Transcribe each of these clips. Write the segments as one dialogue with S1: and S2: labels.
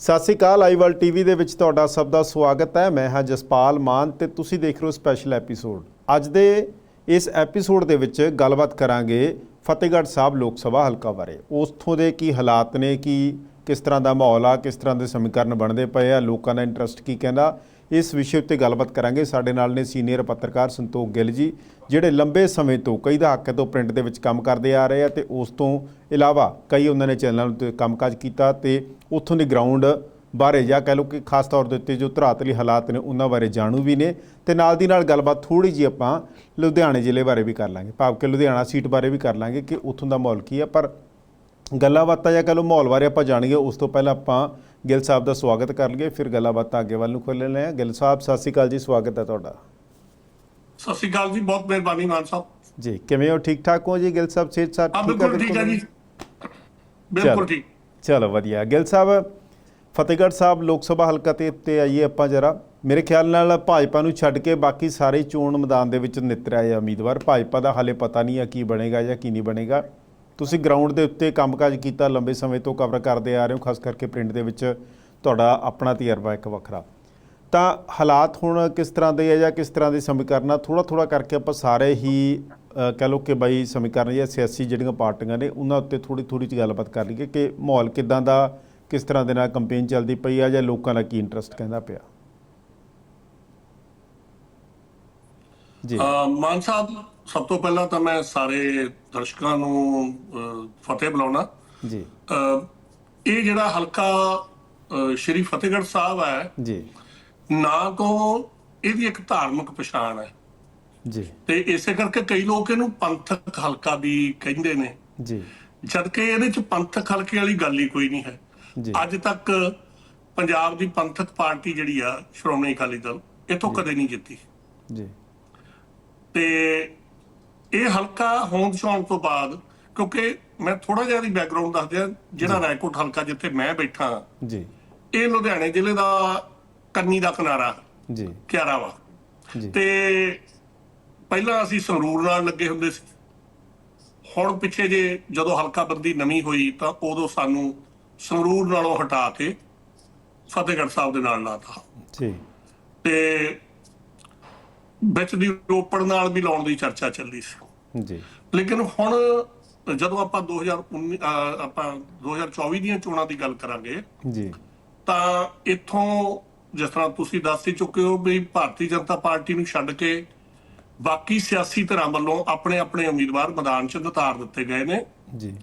S1: ਸਤਿ ਸ਼੍ਰੀ ਅਕਾਲ, ਆਈਵਲ ਟੀਵੀ ਦੇ ਵਿੱਚ ਤੁਹਾਡਾ ਸਭ ਦਾ ਸਵਾਗਤ ਹੈ। ਮੈਂ ਹਾਂ ਜਸਪਾਲ ਮਾਨ ਤੇ ਤੁਸੀਂ ਦੇਖ ਰਹੇ ਹੋ ਸਪੈਸ਼ਲ ਐਪੀਸੋਡ। ਅੱਜ ਦੇ ਇਸ ਐਪੀਸੋਡ ਦੇ ਵਿੱਚ ਗੱਲਬਾਤ ਕਰਾਂਗੇ ਫਤਿਹਗੜ੍ਹ ਸਾਹਿਬ ਲੋਕ ਸਭਾ ਹਲਕਾ ਬਾਰੇ। ਉਸਥੋਂ ਦੇ ਕੀ ਹਾਲਾਤ ਨੇ, ਕੀ ਕਿਸ ਤਰ੍ਹਾਂ ਦਾ ਮਾਹੌਲ ਆ, ਕਿਸ ਤਰ੍ਹਾਂ ਦੇ ਸਮੀਕਰਨ ਬਣਦੇ ਪਏ ਆ, ਲੋਕਾਂ ਦਾ ਇੰਟਰਸਟ ਕੀ ਕਹਿੰਦਾ ਇਸ ਵਿਸ਼ੇ ਉੱਤੇ ਗੱਲਬਾਤ ਕਰਾਂਗੇ। ਸਾਡੇ ਨਾਲ ਨੇ ਸੀਨੀਅਰ ਪੱਤਰਕਾਰ ਸੰਤੋਖ ਗਿੱਲ ਜੀ, ਜਿਹੜੇ ਲੰਬੇ ਸਮੇਂ ਤੋਂ ਕਈ ਦਹਾਕੇ ਤੋਂ ਪ੍ਰਿੰਟ ਦੇ ਵਿੱਚ ਕੰਮ ਕਰਦੇ ਆ ਰਹੇ ਆ ਤੇ ਉਸ ਤੋਂ ਇਲਾਵਾ ਕਈ ਉਹਨਾਂ ਨੇ ਚੈਨਲਾਂ ਉੱਤੇ ਕੰਮਕਾਜ ਕੀਤਾ ਤੇ ਉੱਥੋਂ ਦੀ ਗਰਾਊਂਡ ਬਾਰੇ ਜਾਂ ਕਹਿ ਲਓ ਕਿ ਖਾਸ ਤੌਰ ਦੇ ਉੱਤੇ ਜੋ ਧਰਾਤਲੀ ਹਾਲਾਤ ਨੇ ਉਹਨਾਂ ਬਾਰੇ ਜਾਣੂ ਵੀ ਨੇ ਤੇ ਨਾਲ ਦੀ ਨਾਲ ਗੱਲਬਾਤ ਥੋੜੀ ਜੀ ਆਪਾਂ ਲੁਧਿਆਣੇ ਜ਼ਿਲ੍ਹੇ ਬਾਰੇ ਵੀ ਕਰ ਲਾਂਗੇ। ਭਾਵ ਕਿ ਲੁਧਿਆਣਾ ਸੀਟ ਬਾਰੇ ਵੀ ਕਰ ਲਾਂਗੇ ਕਿ ਉੱਥੋਂ ਦਾ ਮਾਹੌਲ ਕੀ ਹੈ ਪਰ ਗੱਲਾਂ ਬਾਤਾਂ ਜਾਂ ਕਹ ਮਾਹੌਲ ਬਾਰੇ ਆਪਾਂ ਜਾਣੀਏ ਉਸ ਤੋਂ ਪਹਿਲਾਂ ਆਪਾਂ ਗਿੱਲ ਸਾਹਿਬ ਦਾ ਸਵਾਗਤ ਕਰ ਲਈਏ ਫਿਰ ਗੱਲਾਂ ਬਾਤਾਂ ਅੱਗੇ ਵੱਲ ਨੂੰ ਖੋਲ੍ਹ ਲੈਂਦੇ ਹਾਂ। ਗਿੱਲ ਸਾਹਿਬ ਸਤਿ ਸ਼੍ਰੀ ਅਕਾਲ ਜੀ ਸਵਾਗਤ ਹੈ ਤੁਹਾਡਾ।
S2: ਸਤਿ ਸ਼੍ਰੀ ਅਕਾਲ ਜੀ ਬਹੁਤ ਮਿਹਰਬਾਨੀ ਮਾਨ ਸਾਹਿਬ।
S1: ਜੀ ਕਿਵੇਂ ਹੋ? ਠੀਕ ਠਾਕ ਹੋ ਜੀ ਗਿੱਲ ਸਾਹਿਬ ਸਿਹਤ ਸਾਥ ਠੀਕ ਹੈ
S2: ਬਿਲਕੁਲ ਠੀਕ ਹੈ ਜੀ।
S1: ਚਲੋ।
S2: ਬਿਲਕੁਲ ਠੀਕ।
S1: ਚਲੋ ਵਧੀਆ। ਗਿੱਲ ਸਾਹਿਬ ਫਤਿਹਗੜ੍ਹ ਸਾਹਿਬ ਲੋਕ ਸਭਾ ਹਲਕਾ ਤੇ ਉੱਤੇ ਆਈਏ ਆਪਾਂ ਜਰਾ। ਮੇਰੇ ਖਿਆਲ ਨਾਲ ਭਾਜਪਾ ਨੂੰ ਛੱਡ ਕੇ ਬਾਕੀ ਸਾਰੇ ਚੋਣ ਮੈਦਾਨ ਦੇ ਵਿੱਚ ਨਿੱਤਰ ਆਏ ਆ ਉਮੀਦਵਾਰ। ਭਾਜਪਾ ਦਾ ਹਾਲੇ ਪਤਾ ਨਹੀਂ ਆ ਕੀ ਬਣੇਗਾ ਜਾਂ ਕੀ ਨਹੀਂ ਬਣੇਗਾ। ਤੁਸੀਂ ਗਰਾਊਂਡ ਦੇ ਉੱਤੇ ਕੰਮਕਾਜ ਕੀਤਾ ਲੰਬੇ ਸਮੇਂ ਤੋਂ ਕਵਰ ਕਰਦੇ ਆ ਰਹੇ ਹੋ ਖਾਸ ਕਰਕੇ ਪ੍ਰਿੰਟ ਦੇ ਵਿੱਚ ਤੁਹਾਡਾ ਆਪਣਾ ਤਜਰਬਾ ਇੱਕ ਵੱਖਰਾ। ਤਾਂ ਹਾਲਾਤ ਹੁਣ ਕਿਸ ਤਰ੍ਹਾਂ ਦੇ ਆ ਜਾਂ ਕਿਸ ਤਰ੍ਹਾਂ ਦੇ ਸਮੀਕਰਨ ਆ? ਥੋੜਾ ਥੋੜਾ ਕਰਕੇ ਆਪਾਂ ਸਾਰੇ ਹੀ ਅ, ਕਹਿ ਲਓ ਕਿ ਬਾਈ ਸਮੀਕਰਨ ਜਾਂ ਸਿਆਸੀ ਜਿਹੜੀਆਂ ਪਾਰਟੀਆਂ ਨੇ ਉਹਨਾਂ ਉੱਤੇ ਥੋੜੀ ਥੋੜੀ ਜਿਹੀ ਗੱਲਬਾਤ ਕਰ ਲਈਏ ਕਿ ਮਾਹੌਲ ਕਿਦਾਂ ਦਾ ਕਿਸ ਤਰ੍ਹਾਂ ਦੇ ਨਾਲ ਕੰਪੇਨ ਚੱਲਦੀ ਪਈ ਆ ਜਾਂ ਲੋਕਾਂ ਦਾ ਕੀ ਇੰਟਰਸਟ ਕਹਿੰਦਾ ਪਿਆ। ਜੀ।
S2: ਮਾਨ ਸਾਹਿਬ ਸਭ ਤੋਂ ਪਹਿਲਾਂ ਤਾਂ ਮੈਂ ਸਾਰੇ ਦਰਸ਼ਕਾਂ ਨੂੰ ਫਤਿਹ ਬੁਲਾਉਣਾ।
S1: ਜੀ।
S2: ਇਹ ਜਿਹੜਾ ਹਲਕਾ ਸ਼੍ਰੀ ਫਤਿਹਗੜ੍ਹ ਸਾਹਿਬ ਹੈ
S1: ਜੀ।
S2: ਨਾ ਤੋਂ ਇਹਦੀ ਇੱਕ ਧਾਰਮਿਕ ਪਛਾਣ ਹੈ।
S1: ਜੀ।
S2: ਤੇ ਇਸੇ ਕਰਕੇ ਕਈ ਲੋਕ ਇਹਨੂੰ ਪੰਥਕ ਹਲਕਾ ਵੀ ਕਹਿੰਦੇ ਨੇ।
S1: ਜੀ।
S2: ਜਦ ਕਿ ਇਹਦੇ ਚ ਪੰਥਕ ਹਲਕੇ ਵਾਲੀ ਗੱਲ ਹੀ ਕੋਈ ਨਹੀਂ ਹੈ।
S1: ਜੀ।
S2: ਅੱਜ ਤੱਕ ਪੰਜਾਬ ਦੀ ਪੰਥਕ ਪਾਰਟੀ ਜਿਹੜੀ ਆ ਸ਼੍ਰੋਮਣੀ ਅਕਾਲੀ ਦਲ ਇਥੋਂ ਕਦੇ ਨਹੀਂ ਜਿੱਤੀ।
S1: ਜੀ।
S2: ਤੇ ਇਹ ਹਲਕਾ ਹੋਂਦ ਛਾਉਣ ਤੋਂ ਬਾਅਦ ਕਿਉਂਕਿ ਮੈਂ ਥੋੜਾ ਜਿਹਾ ਦੀ ਬੈਕਗ੍ਰਾਉਂਡ ਦੱਸ ਦਿਆਂ ਜਿਹੜਾ ਰਾਏਕੋਟ ਹਲਕਾ ਜਿੱਥੇ ਮੈਂ ਬੈਠਾ
S1: ਜੀ।
S2: ਇਹ ਲੁਧਿਆਣੇ ਜ਼ਿਲ੍ਹੇ ਦਾ ਕੰਨੀ ਦਾ ਕਿਨਾਰਾ
S1: ਜੀ।
S2: ਕਿਆਰਾ ਵਾ।
S1: ਜੀ।
S2: ਤੇ ਪਹਿਲਾਂ ਅਸੀਂ ਸੰਗਰੂਰ ਨਾਲ ਲੱਗੇ ਹੁੰਦੇ ਸੀ। ਹੁਣ ਪਿੱਛੇ ਜੇ ਜਦੋਂ ਹਲਕਾ ਬੰਦੀ ਨਵੀਂ ਹੋਈ ਤਾਂ ਉਦੋਂ ਸਾਨੂੰ ਸੰਗਰੂਰ ਨਾਲੋਂ ਹਟਾ ਕੇ ਫਤਿਹਗੜ੍ਹ ਸਾਹਿਬ ਦੇ ਨਾਲ ਲਾਤਾ।
S1: ਜੀ।
S2: ਤੇ ਵਿੱਚ ਦੀ ਰੋਪੜ ਨਾਲ ਵੀ ਲਾਉਣ ਦੀ ਚਰਚਾ ਚੱਲੀ ਸੀ।
S1: ਜੀ।
S2: ਲੇਕਿਨ ਹੁਣ ਜਦੋਂ ਆਪਾਂ 2019 ਅਹ ਆਪਾਂ 2024 ਦੀਆਂ ਚੋਣਾਂ ਦੀ ਗੱਲ ਕਰਾਂਗੇ
S1: ਜੀ।
S2: ਤਾਂ ਇੱਥੋਂ ਜਿਸ ਤਰ੍ਹਾਂ ਤੁਸੀਂ ਦੱਸ ਹੀ ਚੁੱਕੇ ਹੋ ਵੀ ਭਾਰਤੀ ਜਨਤਾ ਪਾਰਟੀ ਨੂੰ ਛੱਡ ਕੇ ਬਾਕੀ ਸਿਆਸੀ ਧਿਰਾਂ ਵੱਲੋਂ ਆਪਣੇ ਆਪਣੇ ਉਮੀਦਵਾਰ ਮੈਦਾਨ 'ਚ ਉਤਾਰ ਦਿੱਤੇ ਗਏ ਨੇ।
S1: ਜੀ।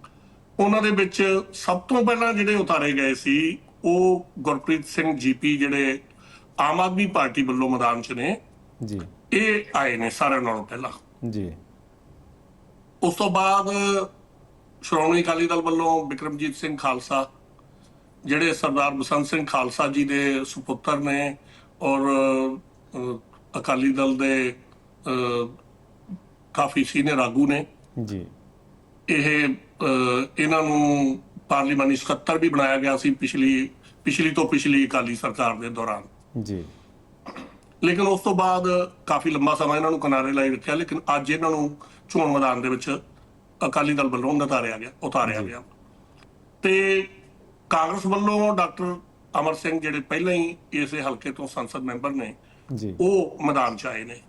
S2: ਉਹਨਾਂ ਦੇ ਵਿੱਚ ਸਭ ਤੋਂ ਪਹਿਲਾਂ ਜਿਹੜੇ ਉਤਾਰੇ ਗਏ ਸੀ ਉਹ ਗੁਰਪ੍ਰੀਤ ਸਿੰਘ ਜੀਪੀ ਜਿਹੜੇ ਆਮ ਆਦਮੀ ਪਾਰਟੀ ਵੱਲੋਂ ਮੈਦਾਨ 'ਚ ਨੇ।
S1: ਜੀ।
S2: ਇਹ ਆਏ ਨੇ ਸਾਰਿਆਂ ਨਾਲੋਂ ਪਹਿਲਾਂ।
S1: ਜੀ।
S2: ਉਸ ਤੋਂ ਬਾਅਦ ਸ਼੍ਰੋਮਣੀ ਅਕਾਲੀ ਦਲ ਵੱਲੋਂ ਵਿਕਰਮਜੀਤ ਸਿੰਘ ਖਾਲਸਾ ਜਿਹੜੇ ਸਰਦਾਰ ਬਸੰਤ ਸਿੰਘ ਖਾਲਸਾ ਜੀ ਦੇ ਸੁਪੁੱਤਰ ਨੇ ਔਰ ਅਕਾਲੀ ਦਲ ਦੇ ਕਾਫੀ ਸੀਨੀਅਰ ਆਗੂ ਨੇ।
S1: ਜੀ।
S2: ਇਹ ਇਹਨਾਂ ਨੂੰ ਪਾਰਲੀਮਾਨੀ ਸਕੱਤਰ ਵੀ ਬਣਾਇਆ ਗਿਆ ਸੀ ਪਿਛਲੀ ਪਿਛਲੀ ਤੋਂ ਪਿਛਲੀ ਅਕਾਲੀ ਸਰਕਾਰ ਦੇ ਦੌਰਾਨ।
S1: ਜੀ।
S2: ਲੇਕਿਨ ਉਸ ਤੋਂ ਬਾਅਦ ਕਾਫੀ ਲੰਬਾ ਸਮਾਂ ਇਹਨਾਂ ਨੂੰ ਕਿਨਾਰੇ ਲਾਈ ਰੱਖਿਆ ਲੇਕਿਨ ਅੱਜ ਇਹਨਾਂ ਨੂੰ ਚੋਣ ਮੈਦਾਨ ਦੇ ਵਿੱਚ ਅਕਾਲੀ ਦਲ ਵੱਲੋਂ ਉਤਾਰਿਆ ਗਿਆ ਉਤਾਰਿਆ ਗਿਆ। ਤੇ ਕਾਂਗਰਸ ਵੱਲੋਂ ਡਾਕਟਰ ਅਮਰ ਸਿੰਘ ਜਿਹੜੇ ਪਹਿਲਾਂ ਹੀ ਇਸੇ ਹਲਕੇ ਤੋਂ ਸੰਸਦ ਮੈਂਬਰ ਨੇ
S1: ਜੀ।
S2: ਉਹ ਮੈਦਾਨ 'ਚ ਆਏ ਨੇ।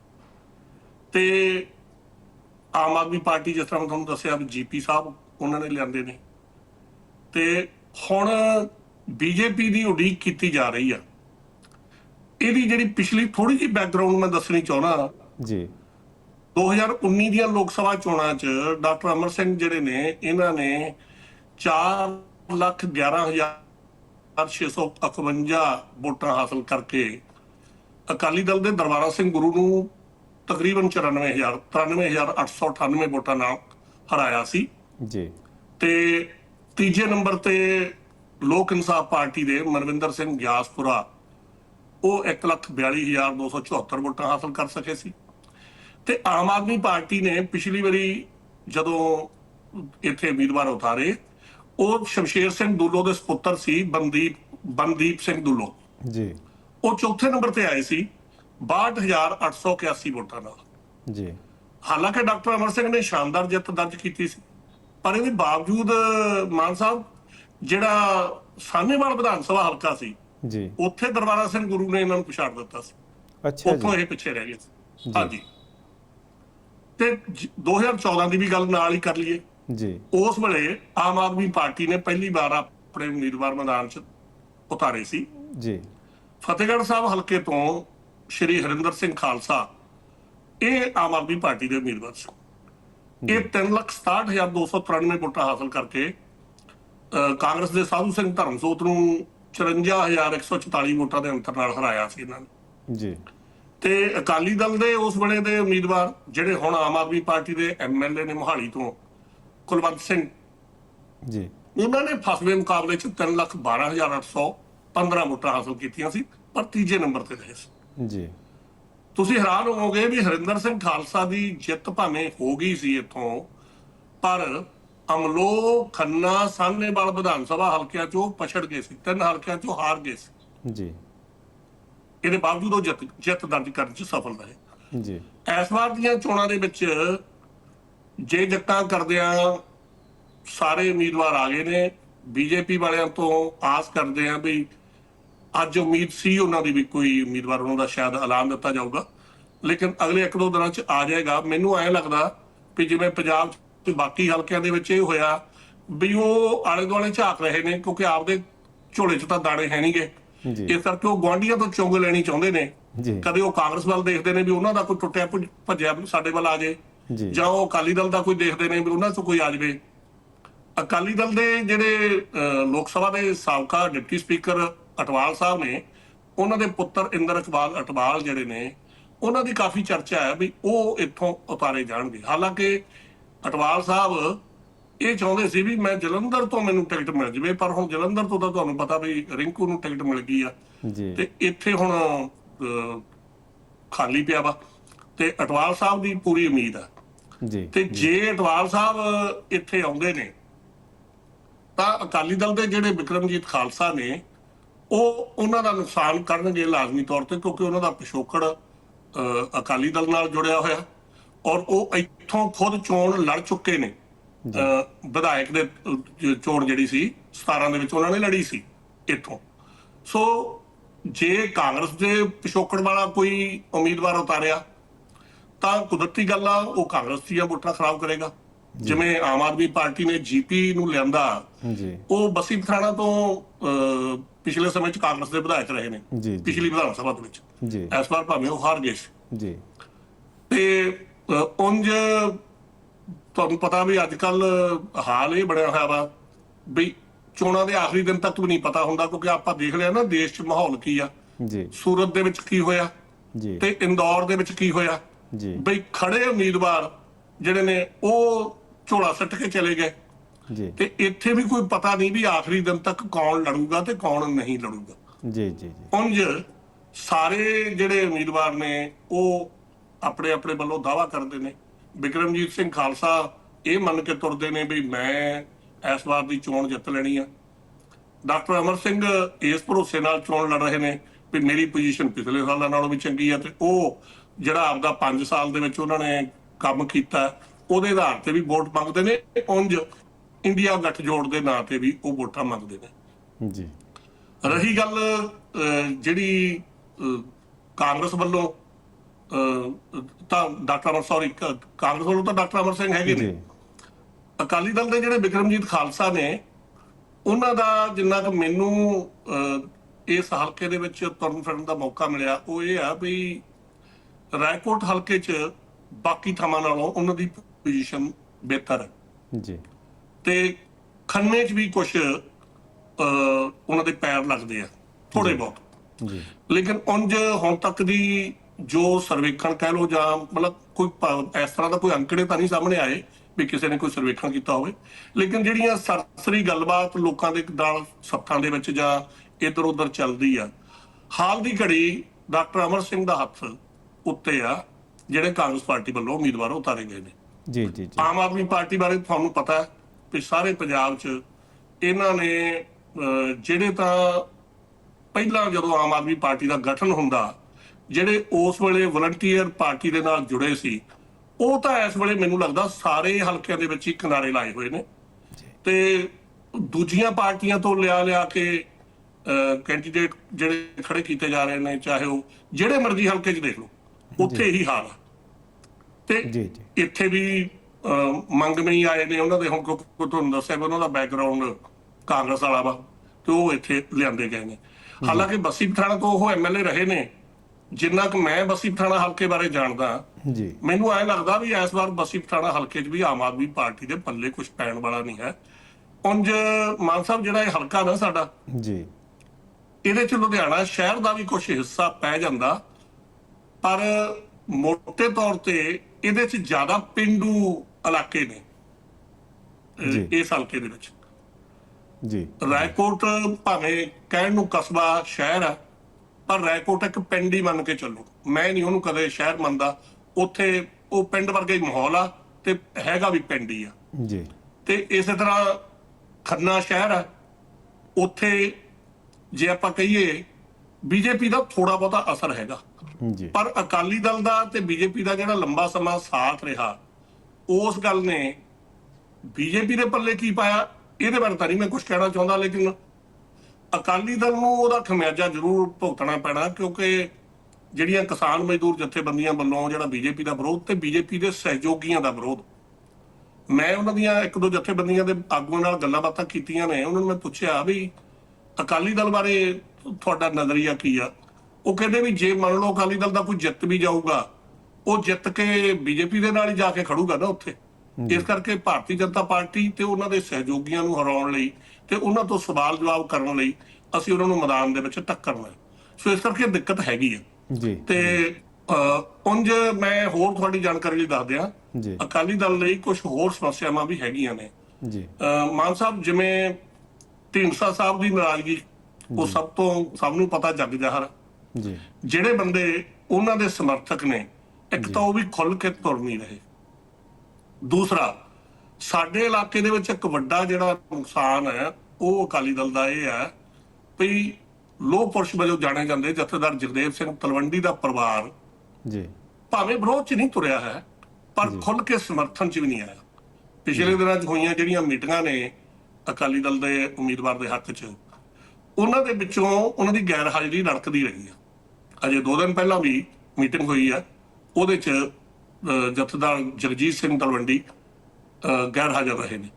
S2: ਤੇ ਆਮ ਆਦਮੀ ਪਾਰਟੀ ਜਿਸ ਤਰ੍ਹਾਂ ਮੈਂ ਤੁਹਾਨੂੰ ਦੱਸਿਆ ਵੀ ਜੀਪੀ ਸਾਹਿਬ ਉਹਨਾਂ ਨੇ ਲਿਆਂਦੇ ਨੇ। ਤੇ ਹੁਣ ਬੀਜੇਪੀ ਦੀ ਉਡੀਕ ਕੀਤੀ ਜਾ ਰਹੀ ਆ। ਇਹਦੀ ਜਿਹੜੀ ਪਿਛਲੀ ਥੋੜੀ ਜਿਹੀ ਬੈਕਗ੍ਰਾਉਂਡ ਮੈਂ ਦੱਸਣੀ ਚਾਹੁੰਦਾ।
S1: ਜੀ।
S2: 2019 ਦੀਆਂ ਲੋਕ ਸਭਾ ਚੋਣਾਂ 'ਚ ਡਾਕਟਰ ਅਮਰ ਸਿੰਘ ਜਿਹੜੇ ਨੇ ਇਹਨਾਂ ਨੇ 4 ਲੱਖ 11651 ਵੋਟਾਂ ਹਾਸਲ ਕਰਕੇ ਅਕਾਲੀ ਦਲ ਦੇ ਦਰਬਾਰਾ ਸਿੰਘ ਗੁਰੂ ਨੂੰ ਤਕਰੀਬਨ 94000 93898 ਵੋਟਾਂ ਨਾਲ ਹਰਾਇਆ ਸੀ।
S1: ਜੀ।
S2: ਤੇ ਤੀਜੇ ਨੰਬਰ ਤੇ ਲੋਕ ਇਨਸਾਫ ਪਾਰਟੀ ਦੇ ਮਨਵਿੰਦਰ ਸਿੰਘ ਗਿਆਸਪੁਰਾ ਉਹ 142274 ਵੋਟਾਂ ਹਾਸਲ ਕਰ ਸਕੇ ਸੀ। ਤੇ ਆਮ ਆਦਮੀ ਪਾਰਟੀ ਨੇ ਪਿਛਲੀ ਵਾਰੀ ਜਦੋਂ ਇੱਥੇ ਉਮੀਦਵਾਰ ਉਤਾਰੇ ਉਹ ਸ਼ਮਸ਼ੇਰ ਸਿੰਘ ਦੁੱਲੋ ਦੇ ਸੁਪੁੱਤਰ ਸੀ ਬੰਦੀਪ ਬੰਦੀਪ ਸਿੰਘ ਦੁੱਲੋ।
S1: ਜੀ।
S2: ਉਹ ਚੌਥੇ ਨੰਬਰ ਤੇ ਆਏ ਸੀ 62881 ਵੋਟਾਂ ਨਾਲ।
S1: ਜੀ।
S2: ਹਾਲਾਂਕਿ ਡਾਕਟਰ ਅਮਰ ਸਿੰਘ ਨੇ ਸ਼ਾਨਦਾਰ ਜਿੱਤ ਦਰਜ ਕੀਤੀ ਸੀ। ਪਰ ਇਹਦੇ ਬਾਵਜੂਦ ਮਾਨ ਸਾਹਿਬ ਜਿਹੜਾ ਸਾਹਨੇਵਾਲ ਵਿਧਾਨ ਸਭਾ ਹਲਕਾ ਸੀ
S1: ਜੀ।
S2: ਉੱਥੇ ਦਰਬਾਰਾ ਸਿੰਘ ਗੁਰੂ ਨੇ ਇਹਨਾਂ ਨੂੰ ਪਛਾੜ ਦਿੱਤਾ ਸੀ।
S1: ਅੱਛਾ
S2: ਉੱਥੋਂ
S1: ਜੀ।
S2: ਇਹ ਪਿੱਛੇ ਰਹਿ ਗਏ ਸੀ। ਹਾਂਜੀ। ਤੇ ਜ- 2014 ਦੀ ਵੀ ਗੱਲ ਨਾਲ ਹੀ ਕਰ ਲਈਏ।
S1: ਜੀ।
S2: ਉਸ ਵੇਲੇ ਆਮ ਆਦਮੀ ਪਾਰਟੀ ਨੇ ਪਹਿਲੀ ਵਾਰ ਆਪਣੇ ਉਮੀਦਵਾਰ ਮੈਦਾਨ 'ਚ ਉਤਾਰੇ ਸੀ।
S1: ਜੀ।
S2: ਫਤਿਹਗੜ੍ਹ ਸਾਹਿਬ ਹਲਕੇ ਤੋਂ ਸ਼੍ਰੀ ਹਰਿੰਦਰ ਸਿੰਘ ਖਾਲਸਾ ਇਹ ਆਮ ਆਦਮੀ ਪਾਰਟੀ ਦੇ ਉਮੀਦਵਾਰ ਸੀ। ਇਹ 367293 ਵੋਟਾਂ ਹਾਸਲ ਕਰਕੇ ਕਾਂਗਰਸ ਦੇ ਸਾਧੂ ਸਿੰਘ ਧਰਮਸੋਤ ਨੂੰ 54144 ਵੋਟਾਂ ਦੇ ਅੰਤਰ ਨਾਲ ਹਰਾਇਆ ਸੀ ਇਹਨਾਂ ਨੇ।
S1: ਜੀ।
S2: ਤੇ ਅਕਾਲੀ ਦਲ ਦੇ ਉਸ ਵੇਲੇ ਦੇ ਉਮੀਦਵਾਰ ਜਿਹੜੇ ਹੁਣ ਆਮ ਆਦਮੀ ਪਾਰਟੀ ਦੇ ਐਮਐਲਏ ਨੇ ਮੋਹਾਲੀ ਤੋਂ ਕੁਲਵੰਤ ਸਿੰਘ।
S1: ਜੀ।
S2: ਉਹਨਾਂ ਨੇ ਫਸਵੇਂ ਮੁਕਾਬਲੇ 'ਚ 312815 ਵੋਟਾਂ ਹਾਸਲ ਕੀਤੀਆਂ ਸੀ ਪਰ ਤੀਜੇ ਨੰਬਰ ਤੇ ਰਹੇ ਸੀ।
S1: ਜੀ।
S2: ਤੁਸੀਂ ਹੈਰਾਨ ਹੋਵੋਗੇ ਵੀ ਹਰਿੰਦਰ ਸਿੰਘ ਖਾਲਸਾ ਦੀ ਜਿੱਤ ਭਾਵੇਂ ਹੋ ਗਈ ਸੀ ਇੱਥੋਂ ਪਰ ਅਮਲੋ ਖੰਨਾ ਸਾਹਨੇਵਾਲ ਵਿਧਾਨ ਸਭਾ ਹਲਕਿਆਂ 'ਚੋਂ ਪਛੜ ਗਏ ਸੀ ਤਿੰਨ ਹਲਕਿਆਂ 'ਚੋਂ ਹਾਰ ਗਏ ਸੀ।
S1: ਜੀ।
S2: ਇਹਦੇ ਬਾਵਜੂਦ ਉਹ ਜਿੱਤ ਜਿੱਤ ਦਰਜ ਕਰਨ 'ਚ ਸਫਲ ਰਹੇ।
S1: ਜੀ।
S2: ਇਸ ਵਾਰ ਦੀਆਂ ਚੋਣਾਂ ਦੇ ਵਿੱਚ ਜੇ ਜੱਟਾਂ ਕਰਦਿਆਂ ਸਾਰੇ ਉਮੀਦਵਾਰ ਆ ਗਏ ਨੇ ਬੀਜੇਪੀ ਵਾਲਿਆਂ ਤੋਂ ਆਸ ਕਰਦੇ ਆ ਵੀ ਅੱਜ ਉਮੀਦ ਸੀ ਉਹਨਾਂ ਦੀ ਵੀ ਕੋਈ ਉਮੀਦਵਾਰ ਉਹਨਾਂ ਦਾ ਸ਼ਾਇਦ ਐਲਾਨ ਦਿੱਤਾ ਜਾਊਗਾ। ਲੇਕਿਨ ਅਗਲੇ ਇੱਕ ਦੋ ਦਿਨਾਂ 'ਚ ਆ ਜਾਏਗਾ। ਮੈਨੂੰ ਐਂ ਲੱਗਦਾ ਵੀ ਜਿਵੇਂ ਪੰਜਾਬ 'ਚ ਬਾਕੀ ਹਲਕਿਆਂ ਦੇ ਵਿੱਚ ਇਹ ਹੋਇਆ ਵੀ ਉਹ ਆਲੇ ਦੁਆਲੇ ਝਾਕ ਰਹੇ ਨੇ ਕਿਉਂਕਿ ਆਪਦੇ ਝੋਲੇ 'ਚ ਤਾਂ ਦਾਣੇ ਹੈ ਨਹੀਂਗੇ ਇਸ ਕਰਕੇ ਉਹ ਗੁਆਂਢੀਆਂ ਤੋਂ ਚੁੰਗ ਲੈਣੀ ਚਾਹੁੰਦੇ ਨੇ। ਕਦੇ ਉਹ ਕਾਂਗਰਸ ਵੱਲ ਦੇਖਦੇ ਨੇ ਵੀ ਉਹਨਾਂ ਦਾ ਕੋਈ ਟੁੱਟਿਆ ਭੱਜਿਆ ਸਾਡੇ ਵੱਲ ਆ ਜੇ।
S1: ਜੀ।
S2: ਉਹ ਅਕਾਲੀ ਦਲ ਦਾ ਕੋਈ ਦੇਖਦੇ ਨੇ ਵੀ ਉਹਨਾਂ ਤੋਂ ਕੋਈ ਆ ਜਾਵੇ। ਅਕਾਲੀ ਦਲ ਦੇ ਜਿਹੜੇ ਲੋਕ ਸਭਾ ਦੇ ਸਾਬਕਾ ਡਿਪਟੀ ਸਪੀਕਰ ਅਟਵਾਲ ਸਾਹਿਬ ਨੇ ਉਹਨਾਂ ਦੇ ਪੁੱਤਰ ਇੰਦਰ ਇਕਬਾਲ ਅਟਵਾਲ ਜਿਹੜੇ ਨੇ ਉਹਨਾਂ ਦੀ ਕਾਫੀ ਚਰਚਾ ਹੈ ਵੀ ਉਹ ਇੱਥੋਂ ਉਤਾਰੇ ਜਾਣਗੇ। ਹਾਲਾਂਕਿ ਅਟਵਾਲ ਸਾਹਿਬ ਇਹ ਚਾਹੁੰਦੇ ਸੀ ਵੀ ਮੈਂ ਜਲੰਧਰ ਤੋਂ ਮੈਨੂੰ ਟਿਕਟ ਮਿਲ ਜਵੇ ਪਰ ਹੁਣ ਜਲੰਧਰ ਤੋਂ ਤਾਂ ਤੁਹਾਨੂੰ ਪਤਾ ਵੀ ਰਿੰਕੂ ਨੂੰ ਟਿਕਟ ਮਿਲ ਗਈ ਆ।
S1: ਜੀ।
S2: ਤੇ ਇੱਥੇ ਹੁਣ ਖਾਲੀ ਪਿਆ ਵਾ। ਤੇ ਅਟਵਾਲ ਸਾਹਿਬ ਦੀ ਪੂਰੀ ਉਮੀਦ ਆ।
S1: ਜੀ।
S2: ਤੇ ਜੇ ਅਟਵਾਲ ਸਾਹਿਬ ਇੱਥੇ ਆਉਂਦੇ ਨੇ ਤਾਂ ਅਕਾਲੀ ਦਲ ਦੇ ਜਿਹੜੇ ਵਿਕਰਮਜੀਤ ਖਾਲਸਾ ਨੇ ਉਹ ਉਹਨਾਂ ਦਾ ਨੁਕਸਾਨ ਕਰਨਗੇ ਲਾਜ਼ਮੀ ਤੌਰ ਤੇ ਕਿਉਂਕਿ ਉਹਨਾਂ ਦਾ ਪਿਛੋਕੜ ਅਹ, ਅਕਾਲੀ ਦਲ ਨਾਲ ਜੁੜਿਆ ਹੋਇਆ। ਔਰ ਉਹ ਇੱਥੋਂ ਖੁਦ ਚੋਣ ਲੜ ਚੁੱਕੇ ਨੇ। ਵਿਧਾਇਕ ਦੇ ਚੋਣ ਜਿਹੜੀ ਸੀ 17 ਦੇ ਵਿੱਚ ਉਹਨਾਂ ਨੇ ਲੜੀ ਸੀ ਇੱਥੋਂ। ਸੋ ਜੇ ਕਾਂਗਰਸ ਦੇ ਪਿਛੋਕੜ ਵਾਲਾ ਕੋਈ ਉਮੀਦਵਾਰ ਉਤਾਰਿਆ ਤਾਂ ਕੁਦਰਤੀ ਗੱਲ ਆ ਉਹ ਕਾਂਗਰਸ ਦੀਆਂ ਵੋਟਾਂ ਖਰਾਬ ਕਰੇਗਾ। ਜਿਵੇਂ ਆਮ ਆਦਮੀ ਪਾਰਟੀ ਨੇ ਜੀਪੀ ਨੂੰ ਲਿਆਂਦਾ
S1: ਜੀ।
S2: ਉਹ ਬਸੀ ਪਠਾਣਾ ਤੋਂ ਪਿਛਲੇ ਸਮੇਂ 'ਚ ਕਾਂਗਰਸ ਦੇ ਵਿਧਾਇਕ ਰਹੇ ਨੇ ਪਿਛਲੀ ਵਿਧਾਨ ਸਭਾ ਦੇ ਵਿੱਚ।
S1: ਜੀ।
S2: ਇਸ ਵਾਰ ਭਾਵੇਂ ਉਹ ਹਾਰ ਗਏ
S1: ਜੀ।
S2: ਤੇ ਉਂਝ ਤੁਹਾਨੂੰ ਪਤਾ ਵੀ ਅੱਜ ਕੱਲ ਹਾਲ ਇਹ ਬਣਿਆ ਹੋਇਆ ਵਾ ਵੀ ਚੋਣਾਂ ਦੇ ਆਖਰੀ ਦਿਨ ਤੱਕ ਵੀ ਨਹੀਂ ਪਤਾ ਹੁੰਦਾ ਕਿਉਂਕਿ ਆਪਾਂ ਦੇਖ ਲਿਆ ਨਾ ਦੇਸ਼ 'ਚ ਮਾਹੌਲ ਕੀ ਆ।
S1: ਜੀ।
S2: ਸੂਰਤ ਦੇ ਵਿੱਚ ਕੀ ਹੋਇਆ
S1: ਜੀ।
S2: ਤੇ ਇੰਦੌਰ ਦੇ ਵਿੱਚ ਕੀ ਹੋਇਆ
S1: ਜੀ।
S2: ਬਈ ਖੜੇ ਉਮੀਦਵਾਰ ਜਿਹੜੇ ਨੇ ਉਹ ਝੋਲਾ ਸੱਟ ਕੇ ਚਲੇ ਗਏ।
S1: ਜੀ।
S2: ਤੇ ਇੱਥੇ ਵੀ ਕੋਈ ਪਤਾ ਨਹੀਂ ਵੀ ਆਖਰੀ ਦਿਨ ਤੱਕ ਕੌਣ ਲੜੂਗਾ ਤੇ ਕੌਣ ਨਹੀਂ ਲੜੂਗਾ।
S1: ਜੀ ਜੀ ਜੀ।
S2: ਉਂਝ ਸਾਰੇ ਜਿਹੜੇ ਉਮੀਦਵਾਰ ਨੇ ਉਹ ਆਪਣੇ ਆਪਣੇ ਵੱਲੋਂ ਦਾਵਾ ਕਰਦੇ ਨੇ। ਵਿਕਰਮਜੀਤ ਸਿੰਘ ਖਾਲਸਾ ਇਹ ਮੰਨ ਕੇ ਤੁਰਦੇ ਨੇ ਵੀ ਮੈਂ ਇਸ ਵਾਰ ਦੀ ਚੋਣ ਜਿੱਤ ਲੈਣੀ ਆ। ਡਾਕਟਰ ਅਮਰ ਸਿੰਘ ਇਸ ਭਰੋਸੇ ਨਾਲ ਚੋਣ ਲੜ ਰਹੇ ਨੇ ਵੀ ਮੇਰੀ ਪੋਜੀਸ਼ਨ ਪਿਛਲੇ ਸਾਲਾਂ ਨਾਲੋਂ ਵੀ ਚੰਗੀ ਆ ਤੇ ਉਹ ਜਿਹੜਾ ਆਪਦਾ 5 ਸਾਲ ਦੇ ਵਿੱਚ ਉਹਨਾਂ ਨੇ ਕੰਮ ਕੀਤਾ ਉਹਦੇ ਆਧਾਰ ਤੇ ਵੀ ਵੋਟ ਮੰਗਦੇ ਨੇ ਉਂਝ ਇੰਡੀਆ ਗੱਠਜੋੜ ਦੇ ਨਾਂ ਤੇ ਵੀ ਉਹ ਵੋਟਾਂ ਮੰਗਦੇ ਨੇ।
S1: ਜੀ।
S2: ਰਹੀ ਗੱਲ ਜਿਹੜੀ ਕਾਂਗਰਸ ਵੱਲੋਂ ਤਾਂ ਡਾਕਟਰ ਅਮਰ ਸੌਰੀ ਕਾਂਗਰਸ ਵੱਲੋਂ ਤਾਂ ਡਾਕਟਰ ਅਮਰ ਸਿੰਘ ਹੈਗੇ ਨੇ। ਅਕਾਲੀ ਦਲ ਦੇ ਜਿਹੜੇ ਵਿਕਰਮਜੀਤ ਖਾਲਸਾ ਨੇ ਉਹਨਾਂ ਦਾ ਜਿੰਨਾ ਕਿ ਮੈਨੂੰ ਇਸ ਹਲਕੇ ਦੇ ਵਿੱਚ ਤੁਰਨ ਫਿਰਨ ਦਾ ਮੌਕਾ ਮਿਲਿਆ ਉਹ ਇਹ ਆ ਵੀ ਰਾਏਕੋਟ ਹਲਕੇ 'ਚ ਬਾਕੀ ਥਾਵਾਂ ਨਾਲੋਂ ਉਹਨਾਂ ਦੀ ਪੋਜੀਸ਼ਨ ਬਿਹਤਰ ਹੈ।
S1: ਜੀ।
S2: ਤੇ ਖੰਨੇ 'ਚ ਵੀ ਕੁਝ ਉਹਨਾਂ ਦੇ ਪੈਰ ਲੱਗਦੇ ਆ ਥੋੜੇ ਬਹੁਤ।
S1: ਜੀ।
S2: ਲੇਕਿਨ ਉਂਝ ਹੁਣ ਤੱਕ ਦੀ ਜੋ ਸਰਵੇਖਣ ਕਹਿ ਲੋ ਜਾਂ ਮਤਲਬ ਕੋਈ ਇਸ ਤਰ੍ਹਾਂ ਦਾ ਕੋਈ ਅੰਕੜੇ ਤਾਂ ਨਹੀਂ ਸਾਹਮਣੇ ਆਏ ਵੀ ਕਿਸੇ ਨੇ ਕੋਈ ਸਰਵੇਖਣ ਕੀਤਾ ਹੋਵੇ। ਲੇਕਿਨ ਜਿਹੜੀਆਂ ਸਰਸਰੀ ਗੱਲਬਾਤ ਲੋਕਾਂ ਦੇ ਨਾਲ ਸੱਥਾਂ ਦੇ ਵਿੱਚ ਜਾਂ ਇੱਧਰ ਉੱਧਰ ਚੱਲਦੀ ਆ ਹਾਲ ਦੀ ਘੜੀ ਡਾਕਟਰ ਅਮਰ ਸਿੰਘ ਦਾ ਹੱਥ ਉੱਤੇ ਆ ਜਿਹੜੇ ਕਾਂਗਰਸ ਪਾਰਟੀ ਵੱਲੋਂ ਉਮੀਦਵਾਰ ਉਤਾਰੇ ਗਏ ਨੇ।
S1: ਜੀ ਜੀ ਜੀ।
S2: ਆਮ ਆਦਮੀ ਪਾਰਟੀ ਬਾਰੇ ਤੁਹਾਨੂੰ ਪਤਾ ਹੈ ਕਿ ਸਾਰੇ ਪੰਜਾਬ 'ਚ ਇਹਨਾਂ ਨੇ ਜਿਹੜੇ ਤਾਂ ਪਹਿਲਾਂ ਜਦੋਂ ਆਮ ਆਦਮੀ ਪਾਰਟੀ ਦਾ ਗਠਨ ਹੁੰਦਾ ਜਿਹੜੇ ਉਸ ਵੇਲੇ ਵਲੰਟੀਅਰ ਪਾਰਟੀ ਦੇ ਨਾਲ ਜੁੜੇ ਸੀ ਉਹ ਤਾਂ ਇਸ ਵੇਲੇ ਮੈਨੂੰ ਲੱਗਦਾ ਸਾਰੇ ਹਲਕਿਆਂ ਦੇ ਵਿੱਚ ਹੀ ਕਿਨਾਰੇ ਲਾਏ ਹੋਏ ਨੇ। ਤੇ ਦੂਜੀਆਂ ਪਾਰਟੀਆਂ ਤੋਂ ਲਿਆ ਲਿਆ ਕੇ ਕੈਂਡੀਡੇਟ ਜਿਹੜੇ ਖੜੇ ਕੀਤੇ ਜਾ ਰਹੇ ਨੇ ਚਾਹੇ ਉਹ ਜਿਹੜੇ ਮਰਜ਼ੀ ਹਲਕੇ 'ਚ ਦੇਖ ਲਓ ਉੱਥੇ ਹੀ ਹਾਲ ਆ। ਤੇ
S1: ਜੀ ਜੀ।
S2: ਇੱਥੇ ਵੀ ਅਹ, ਮੰਗਮਈ ਆਏ ਨੇ ਉਹਨਾਂ ਦੇ ਹੁਣ ਕੋ ਕੋ ਤੁਹਾਨੂੰ ਦੱਸਿਆ ਉਹਨਾਂ ਦਾ ਬੈਕਗ੍ਰਾਉਂਡ ਕਾਂਗਰਸ ਵਾਲਾ ਵਾ ਤੇ ਉਹ ਇੱਥੇ ਲਿਆਂਦੇ ਗਏ ਨੇ। ਹਾਲਾਂਕਿ ਬੱਸੀ ਪਠਾਣਾ ਤੋਂ ਉਹ ਐਮਐਲਏ ਰਹੇ ਨੇ ਜਿੰਨਾ ਕਿ ਮੈਂ ਬੱਸੀ ਪਠਾਣਾ ਹਲਕੇ ਬਾਰੇ ਜਾਣਦਾ
S1: ਜੀ।
S2: ਮੈਨੂੰ ਐ ਲੱਗਦਾ ਵੀ ਇਸ ਵਾਰ ਬੱਸੀ ਪਠਾਣਾ ਹਲਕੇ 'ਚ ਵੀ ਆਮ ਆਦਮੀ ਪਾਰਟੀ ਦੇ ਪੱਲੇ ਕੁਝ ਪੈਣ ਵਾਲਾ ਨਹੀਂ ਹੈ। ਉਂਝ ਮਾਨ ਸਾਹਿਬ ਜਿਹੜਾ ਇਹ ਹਲਕਾ ਨਾ ਸਾਡਾ
S1: ਜੀ।
S2: ਇਹਦੇ 'ਚ ਲੁਧਿਆਣਾ ਸ਼ਹਿਰ ਦਾ ਵੀ ਕੁਝ ਹਿੱਸਾ ਪੈ ਜਾਂਦਾ ਪਰ ਮੋٹے ਤੌਰ ਤੇ ਇਹਦੇ 'ਚ ਜ਼ਿਆਦਾ ਪਿੰਡੂ ਇਲਾਕੇ ਨੇ
S1: ਜੀ।
S2: ਇਸ ਹਲਕੇ ਦੇ ਵਿੱਚ।
S1: ਜੀ।
S2: ਰਾਏਕੋਟ ਭਾਵੇਂ ਕਹਿਣ ਨੂੰ ਕਸਬਾ ਸ਼ਹਿਰ ਆ ਪਰ ਰਾਏਕੋਟ ਇੱਕ ਪਿੰਡ ਹੀ ਮੰਨ ਕੇ ਚੱਲੋ। ਮੈਂ ਨਹੀਂ ਉਹਨੂੰ ਕਦੇ ਸ਼ਹਿਰ ਮੰਨਦਾ। ਉੱਥੇ ਉਹ ਪਿੰਡ ਵਰਗਾ ਹੀ ਮਾਹੌਲ ਆ ਤੇ ਹੈਗਾ ਵੀ ਪਿੰਡ ਹੀ ਆ।
S1: ਜੀ।
S2: ਤੇ ਇਸੇ ਤਰ੍ਹਾਂ ਖੰਨਾ ਸ਼ਹਿਰ ਆ। ਉੱਥੇ ਜੇ ਆਪਾਂ ਕਹੀਏ ਬੀਜੇਪੀ ਦਾ ਥੋੜਾ ਬਹੁਤਾ ਅਸਰ ਹੈਗਾ।
S1: ਜੀ।
S2: ਪਰ ਅਕਾਲੀ ਦਲ ਦਾ ਤੇ ਬੀਜੇਪੀ ਦਾ ਜਿਹੜਾ ਲੰਬਾ ਸਮਾਂ ਸਾਥ ਰਿਹਾ ਉਸ ਗੱਲ ਨੇ ਬੀਜੇਪੀ ਦੇ ਪੱਲੇ ਕੀ ਪਾਇਆ? ਇਹਦੇ ਬਾਰੇ ਤਾਂ ਨਹੀਂ ਮੈਂ ਕੁਝ ਕਹਿਣਾ ਚਾਹੁੰਦਾ ਲੇਕਿਨ ਅਕਾਲੀ ਦਲ ਨੂੰ ਉਹਦਾ ਖਮਿਆਜਾ ਜ਼ਰੂਰ ਭੁਗਤਣਾ ਪੈਣਾ ਕਿਉਂਕਿ ਜਿਹੜੀਆਂ ਕਿਸਾਨ ਮਜ਼ਦੂਰ ਜਥੇਬੰਦੀਆਂ ਵੱਲੋਂ ਜਿਹੜਾ ਬੀਜੇਪੀ ਦਾ ਵਿਰੋਧ ਤੇ ਬੀਜੇਪੀ ਦੇ ਸਹਿਯੋਗੀਆਂ ਦਾ ਵਿਰੋਧ। ਮੈਂ ਉਹਨਾਂ ਦੀਆਂ ਇੱਕ ਦੋ ਜਥੇਬੰਦੀਆਂ ਦੇ ਆਗੂਆਂ ਨਾਲ ਗੱਲਾਂ ਬਾਤਾਂ ਕੀਤੀਆਂ ਨੇ ਉਹਨਾਂ ਨੂੰ ਮੈਂ ਪੁੱਛਿਆ ਵੀ ਅਕਾਲੀ ਦਲ ਬਾਰੇ ਤੁਹਾਡਾ ਨਜ਼ਰੀਆ ਕੀ ਆ? ਉਹ ਕਹਿੰਦੇ ਵੀ ਜੇ ਮੰਨ ਲਓ ਅਕਾਲੀ ਦਲ ਦਾ ਕੋਈ ਜਿੱਤ ਵੀ ਜਾਊਗਾ ਉਹ ਜਿੱਤ ਕੇ ਬੀਜੇਪੀ ਦੇ ਨਾਲ ਹੀ ਜਾ ਕੇ ਖੜੂਗਾ ਨਾ ਉੱਥੇ। ਇਸ ਕਰਕੇ ਭਾਰਤੀ ਜਨਤਾ ਪਾਰਟੀ ਤੇ ਉਹਨਾਂ ਦੇ ਸਹਿਯੋਗੀਆਂ ਨੂੰ ਹਰਾਉਣ ਲਈ ਤੇ ਉਹਨਾਂ ਤੋਂ ਸਵਾਲ ਜਵਾਬ ਕਰਨ ਲਈ ਅਸੀਂ ਉਹਨਾਂ ਨੂੰ ਮੈਦਾਨ ਦੇ ਵਿੱਚ ਟੱਕਰਨਾ। ਸੋ ਇਸ ਕਰਕੇ ਦਿੱਕਤ ਹੈਗੀ ਆ।
S1: ਜੀ।
S2: ਤੇ ਉਂਝ ਮੈਂ ਹੋਰ ਤੁਹਾਡੀ ਜਾਣਕਾਰੀ ਲਈ ਦੱਸ ਦਿਆਂ।
S1: ਜੀ।
S2: ਅਕਾਲੀ ਦਲ ਲਈ ਕੁਝ ਹੋਰ ਸਮੱਸਿਆਵਾਂ ਵੀ ਹੈਗੀਆਂ ਨੇ।
S1: ਜੀ।
S2: ਮਾਨ ਸਾਹਿਬ ਜਿਵੇਂ ਢੀਂਡਸਾ ਸਾਹਿਬ ਦੀ ਨਾਰਾਜ਼ਗੀ ਉਹ ਸਭ ਤੋਂ ਸਭ ਨੂੰ ਪਤਾ ਜੱਗ ਜਾਹਰ
S1: ਜੀ।
S2: ਜਿਹੜੇ ਬੰਦੇ ਉਹਨਾਂ ਦੇ ਸਮਰਥਕ ਨੇ ਇੱਕ ਤਾਂ ਉਹ ਵੀ ਖੁੱਲ ਕੇ ਤੁਰ ਨਹੀਂ ਰਹੇ। ਦੂਸਰਾ ਸਾਡੇ ਇਲਾਕੇ ਦੇ ਵਿੱਚ ਇੱਕ ਵੱਡਾ ਜਿਹੜਾ ਨੁਕਸਾਨ ਹੈ ਉਹ ਅਕਾਲੀ ਦਲ ਦਾ ਇਹ ਹੈ ਵੀ ਲੋਹ ਪੁਰਸ਼ ਵਜੋਂ ਜਾਣੇ ਜਾਂਦੇ ਜਥੇਦਾਰ ਜਗਦੇਵ ਸਿੰਘ ਤਲਵੰਡੀ ਦਾ ਪਰਿਵਾਰ
S1: ਜੀ।
S2: ਭਾਵੇਂ ਵਿਰੋਧ ਚ ਨਹੀਂ ਤੁਰਿਆ ਹੈ ਪਰ ਖੁੱਲ ਕੇ ਸਮਰਥਨ ਚ ਵੀ ਨਹੀਂ ਆਇਆ। ਪਿਛਲੇ ਦਿਨਾਂ 'ਚ ਹੋਈਆਂ ਜਿਹੜੀਆਂ ਮੀਟਿੰਗਾਂ ਨੇ ਅਕਾਲੀ ਦਲ ਦੇ ਉਮੀਦਵਾਰ ਦੇ ਹੱਕ 'ਚ ਉਹਨਾਂ ਦੇ ਵਿੱਚੋਂ ਉਹਨਾਂ ਦੀ ਗੈਰ ਹਾਜ਼ਰੀ ਲੜਕਦੀ ਰਹੀ ਆ। ਅਜੇ ਦੋ ਦਿਨ ਪਹਿਲਾਂ ਵੀ ਮੀਟਿੰਗ ਹੋਈ ਆ ਉਹਦੇ 'ਚ ਜਥੇਦਾਰ ਜਗਜੀਤ ਸਿੰਘ ਤਲਵੰਡੀ ਗੈਰ ਹਾਜ਼ਰ ਰਹੇ ਨੇ।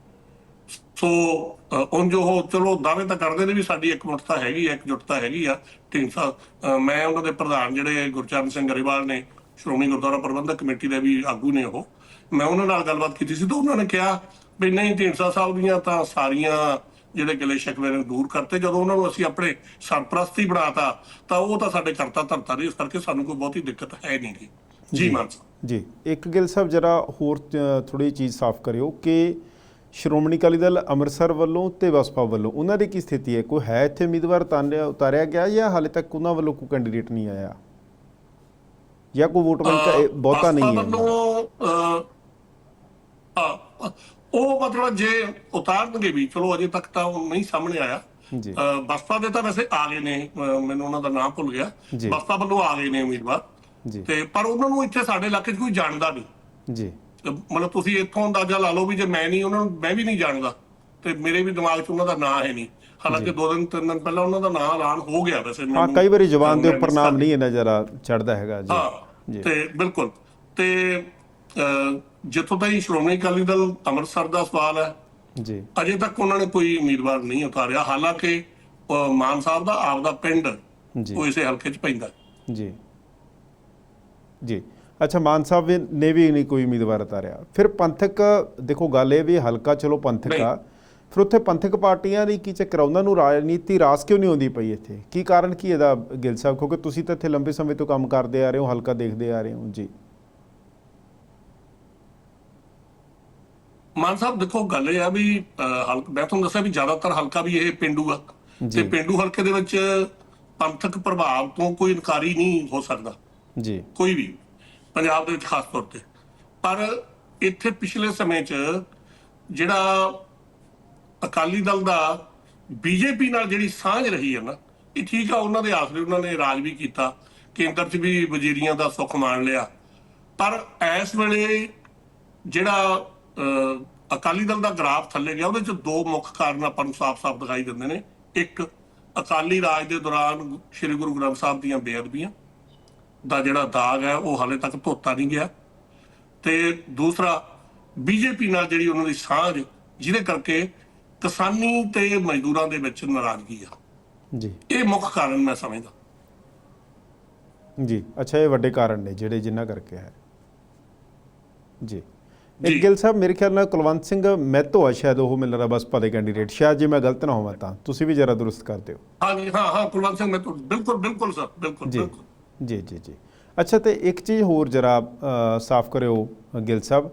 S2: ਸੋ ਉਂਝ ਉਹ ਚਲੋ ਦਾਅਵੇ ਤਾਂ ਕਰਦੇ ਨੇ ਵੀ ਸਾਡੀ ਇਕਮੁੱਠਤਾ ਹੈਗੀ ਆ ਇਕਜੁੱਟਤਾ ਹੈਗੀ ਆ। ਅਹ, ਮੈਂ ਉਹਨਾਂ ਦੇ ਪ੍ਰਧਾਨ ਜਿਹੜੇ ਗੁਰਚਰਨ ਸਿੰਘ ਗਰੇਵਾਲ ਨੇ ਸ਼੍ਰੋਮਣੀ ਗੁਰਦੁਆਰਾ ਪ੍ਰਬੰਧਕ ਕਮੇਟੀ ਦੇ ਵੀ ਆਗੂ ਨੇ ਉਹ। ਮੈਂ ਉਹਨਾਂ ਨਾਲ ਗੱਲਬਾਤ ਕੀਤੀ ਸੀ ਤਾਂ ਉਹਨਾਂ ਨੇ ਕਿਹਾ ਵੀ ਨਹੀਂ ਢੀਂਡਸਾ ਸਾਹਿਬ ਦੀਆਂ ਤਾਂ ਸਾਰੀਆਂ ਜਿਹੜੇ ਗਿਲੇ ਸ਼ਿਕਵੇ ਨੇ ਦੂਰ ਕਰਤੇ ਜਦੋਂ ਉਹਨਾਂ ਨੂੰ ਅਸੀਂ ਆਪਣੇ ਸਰਪ੍ਰਸਤੀ ਬਣਾਤਾ ਤਾਂ ਉਹ ਤਾਂ ਸਾਡੇ ਕਰਤਾ ਧਰਤਾ ਨੇ ਇਸ ਕਰਕੇ ਸਾਨੂੰ ਕੋਈ ਬਹੁਤੀ ਦਿੱਕਤ ਹੈ ਨਹੀਂ ਗੀ। ਜੀ। ਮਾਨ ਸਾਹਿਬ।
S1: ਜੀ। ਇੱਕ ਗਿਲ ਸਾਹਿਬ ਜਰਾ ਹੋਰ ਥੋੜੀ ਚੀਜ਼ ਸਾਫ਼ ਕਰਿਓ ਕਿ ਸ਼੍ਰੋਮਣੀ ਅਕਾਲੀ ਦਲ ਅੰਮ੍ਰਿਤਸਰ ਵੱਲੋਂ ਤੇ ਬਸਪਾ ਵੱਲੋਂ ਉਹਨਾਂ ਦੀ ਕੀ ਸਥਿਤੀ ਹੈ? ਕੋਈ ਹੈ ਇੱਥੇ ਉਮੀਦਵਾਰ ਤਾਰਿਆ ਉਤਾਰਿਆ ਗਿਆ ਜਾਂ ਹਾਲੇ ਤੱਕ ਉਹਨਾਂ ਵੱਲੋਂ ਕੋਈ ਕੈਂਡੀਡੇਟ ਨਹੀਂ ਆਇਆ? ਜਾਂ ਕੋਈ ਵੋਟ ਬੈਂਕ ਬਹੁਤਾ ਨਹੀਂ ਹੈ?
S2: ਉਹ ਮਤਲਬ ਜੇ ਉਤਾਰਨਗੇ ਵੀ ਚਲੋ ਅਜੇ ਤੱਕ ਤਾਂ ਉਹ ਨਹੀਂ ਸਾਹਮਣੇ ਆਇਆ।
S1: ਜੀ।
S2: ਬਸਪਾ ਦੇ ਤਾਂ ਵੈਸੇ ਆ ਗਏ ਨੇ ਮੈਨੂੰ ਉਹਨਾਂ ਦਾ ਨਾਮ ਭੁੱਲ ਗਿਆ। ਬਸਪਾ ਵੱਲੋਂ ਆ ਗਏ ਨੇ ਉਮੀਦਵਾਰ।
S1: ਜੀ।
S2: ਤੇ ਪਰ ਉਹਨਾਂ ਨੂੰ ਇੱਥੇ ਸਾਡੇ ਇਲਾਕੇ 'ਚ ਕੋਈ ਜਾਣਦਾ ਨਹੀਂ।
S1: ਜੀ।
S2: ਮਤਲਬ ਤੁਸੀਂ ਇੱਥੋਂ ਅੰਦਾਜ਼ਾ ਲਾ ਲਓ ਵੀ ਜੇ ਮੈਂ ਨਹੀਂ ਉਹਨਾਂ ਨੂੰ ਮੈਂ ਵੀ ਨਹੀਂ ਜਾਣਦਾ। ਤੇ ਮੇਰੇ ਵੀ ਦਿਮਾਗ 'ਚ ਉਹਨਾਂ ਦਾ ਨਾਂ ਹੈ ਨਹੀਂ। ਹਾਲਾਂਕਿ ਦੋ ਦਿਨ ਤਿੰਨ ਦਿਨ ਪਹਿਲਾਂ ਉਹਨਾਂ ਦਾ ਨਾਂ ਐਲਾਨ ਹੋ ਗਿਆ ਵੈਸੇ
S1: ਹਾਂ ਕਈ ਵਾਰੀ ਜ਼ੁਬਾਨ ਦੇ ਉੱਪਰ ਨਾਮ ਨਹੀਂ ਇਹਨਾਂ ਜਰਾ ਚੜਦਾ ਹੈਗਾ ਜੀ।
S2: ਹਾਂ ਤੇ ਬਿਲਕੁਲ। ਤੇ ਜਿੱਥੋਂ ਤਾਈਂ ਸ਼੍ਰੋਮਣੀ ਅਕਾਲੀ ਦਲ ਅੰਮ੍ਰਿਤਸਰ ਦਾ ਸਵਾਲ ਹੈ।
S1: ਜੀ।
S2: ਅਜੇ ਤੱਕ ਉਹਨਾਂ ਨੇ ਕੋਈ ਉਮੀਦਵਾਰ ਨਹੀਂ ਉਤਾਰਿਆ। ਹਾਲਾਂਕਿ ਮਾਨ ਸਾਹਿਬ ਦਾ ਆਪਦਾ ਪਿੰਡ
S1: ਜੀ।
S2: ਉਹ ਇਸੇ ਹਲਕੇ 'ਚ ਪੈਂਦਾ।
S1: ਜੀ। ਜੀ। ਅੱਛਾ ਮਾਨ ਸਾਹਿਬ ਨੇ ਵੀ ਨਹੀਂ ਕੋਈ ਉਮੀਦਵਾਰ ਉਤਾਰਿਆ। ਫਿਰ ਪੰਥਕ ਦੇਖੋ ਗੱਲ ਇਹ ਵੀ ਹਲਕਾ ਚਲੋ ਪੰਥਕ। ਆ। ਫਿਰ ਉੱਥੇ ਪੰਥਕ ਪਾਰਟੀਆਂ ਦੀ ਕੀ ਚੱਕਰ? ਉਹਨਾਂ ਨੂੰ ਰਾਜਨੀਤੀ ਰਾਸ ਕਿਉਂ ਨਹੀਂ ਆਉਂਦੀ ਪਈ ਇੱਥੇ? ਕੀ ਕਾਰਨ ਕੀ ਇਹਦਾ ਗਿਲ ਸਾਹਿਬ? ਕਿਉਂਕਿ ਤੁਸੀਂ ਤਾਂ ਇੱਥੇ ਲੰਬੇ ਸਮੇਂ ਤੋਂ ਕੰਮ ਕਰਦੇ ਆ ਰਹੇ ਹੋ ਹਲਕਾ ਦੇਖਦੇ ਆ ਰਹੇ ਹੋ। ਜੀ।
S2: ਮਾਨ ਸਾਹਿਬ ਦੇਖੋ ਗੱਲ ਇਹ ਆ ਵੀ ਹਲਕ ਮੈਂ ਤੁਹਾਨੂੰ ਦੱਸਿਆ ਵੀ ਜ਼ਿਆਦਾਤਰ ਹਲਕਾ ਵੀ ਇਹ ਪਿੰਡੂ ਆ। ਤੇ ਪਿੰਡੂ ਹਲਕੇ ਦੇ ਵਿੱਚ ਪੰਥਕ ਪ੍ਰਭਾਵ ਤੋਂ ਕੋਈ ਇਨਕਾਰੀ ਨਹੀਂ ਹੋ ਸਕਦਾ।
S1: ਜੀ।
S2: ਕੋਈ ਵੀ, ਪੰਜਾਬ ਦੇ ਵਿੱਚ ਖਾਸ ਤੌਰ ਤੇ। ਪਰ ਇੱਥੇ ਪਿਛਲੇ ਸਮੇਂ 'ਚ ਜਿਹੜਾ ਅਕਾਲੀ ਦਲ ਦਾ ਬੀਜੇਪੀ ਨਾਲ ਜਿਹੜੀ ਸਾਂਝ ਰਹੀ ਹੈ ਨਾ, ਇਹ ਠੀਕ ਆ, ਉਹਨਾਂ ਦੇ ਆਸਰੇ ਉਹਨਾਂ ਨੇ ਰਾਜ ਵੀ ਕੀਤਾ, ਕੇਂਦਰ 'ਚ ਵੀ ਵਜ਼ੀਰੀਆਂ ਦਾ ਸੁੱਖ ਮਾਣ ਲਿਆ। ਪਰ ਇਸ ਵੇਲੇ ਜਿਹੜਾ ਅਕਾਲੀ ਦਲ ਦਾ ਗ੍ਰਾਫ ਥੱਲੇ ਗਿਆ, ਉਹਦੇ ਚ ਦੋ ਮੁੱਖ ਕਾਰਨ ਆਪਾਂ ਨੂੰ ਸਾਫ਼-ਸਾਫ਼ ਦਿਖਾਈ ਦਿੰਦੇ ਨੇ। ਇੱਕ, ਅਕਾਲੀ ਰਾਜ ਦੇ ਦੌਰਾਨ ਸ੍ਰੀ ਗੁਰੂ ਗ੍ਰੰਥ ਸਾਹਿਬ ਦੀਆਂ ਬੇਅਦਬੀਆਂ। ਦਾ ਜਿਹੜਾ ਦਾਗ ਹੈ ਉਹ ਹਾਲੇ ਤੱਕ ਧੋਤਾ ਨਹੀਂ ਗਿਆ। ਤੇ ਦੂਸਰਾ ਬੀਜੇਪੀ ਨਾਲ ਜਿਹੜੀ ਉਹਨਾਂ ਦੀ ਸਾਂਝ ਜਿਹਦੇ ਕਰਕੇ ਕਿਸਾਨੀ ਤੇ ਮਜ਼ਦੂਰਾਂ ਦੇ ਵਿੱਚ ਨਾਰਾਜ਼ਗੀ ਆ।
S1: ਜੀ।
S2: ਇਹ ਮੁੱਖ ਕਾਰਨ ਮੈਂ ਸਮਝਦਾ।
S1: ਜੀ ਅੱਛਾ ਇਹ ਵੱਡੇ ਕਾਰਨ ਨੇ ਜਿਹੜੇ ਜਿੰਨਾ ਕਰਕੇ ਹੈ। ਜੀ। ਇੱਕ ਗਿੱਲ ਸਾਹਿਬ ਮੇਰੇ ਖਿਆਲ ਨਾਲ ਕੁਲਵੰਤ ਸਿੰਘ ਮਹਿਤੋ ਆ ਸ਼ਾਇਦ ਉਹ ਮਿਲ ਰਿਹਾ ਬਸਪਾ ਦੇ ਕੈਂਡੀਡੇਟ ਸ਼ਾਇਦ ਜੇ ਮੈਂ ਗਲਤ ਨਾ ਹੋਵਾਂ ਤਾਂ। ਤੁਸੀਂ ਵੀ ਜਰਾ ਦੁਰਸਤ ਕਰ ਦਿਓ
S2: ਹਾਂ। ਜੀ ਹਾਂ ਹਾਂ ਕੁਲਵੰਤ ਸਿੰਘ ਮੈਂ ਬਿਲਕੁਲ ਬਿਲਕੁਲ ਸਰ ਬਿਲਕੁਲ
S1: ਜੀ।
S2: ਬਿਲਕੁਲ।
S1: ਜੀ ਜੀ ਜੀ। ਅੱਛਾ ਤੇ ਇੱਕ ਚੀਜ਼ ਹੋਰ ਜਰਾ ਸਾਫ਼ ਕਰਿਓ ਅ, ਗਿੱਲ ਸਾਹਿਬ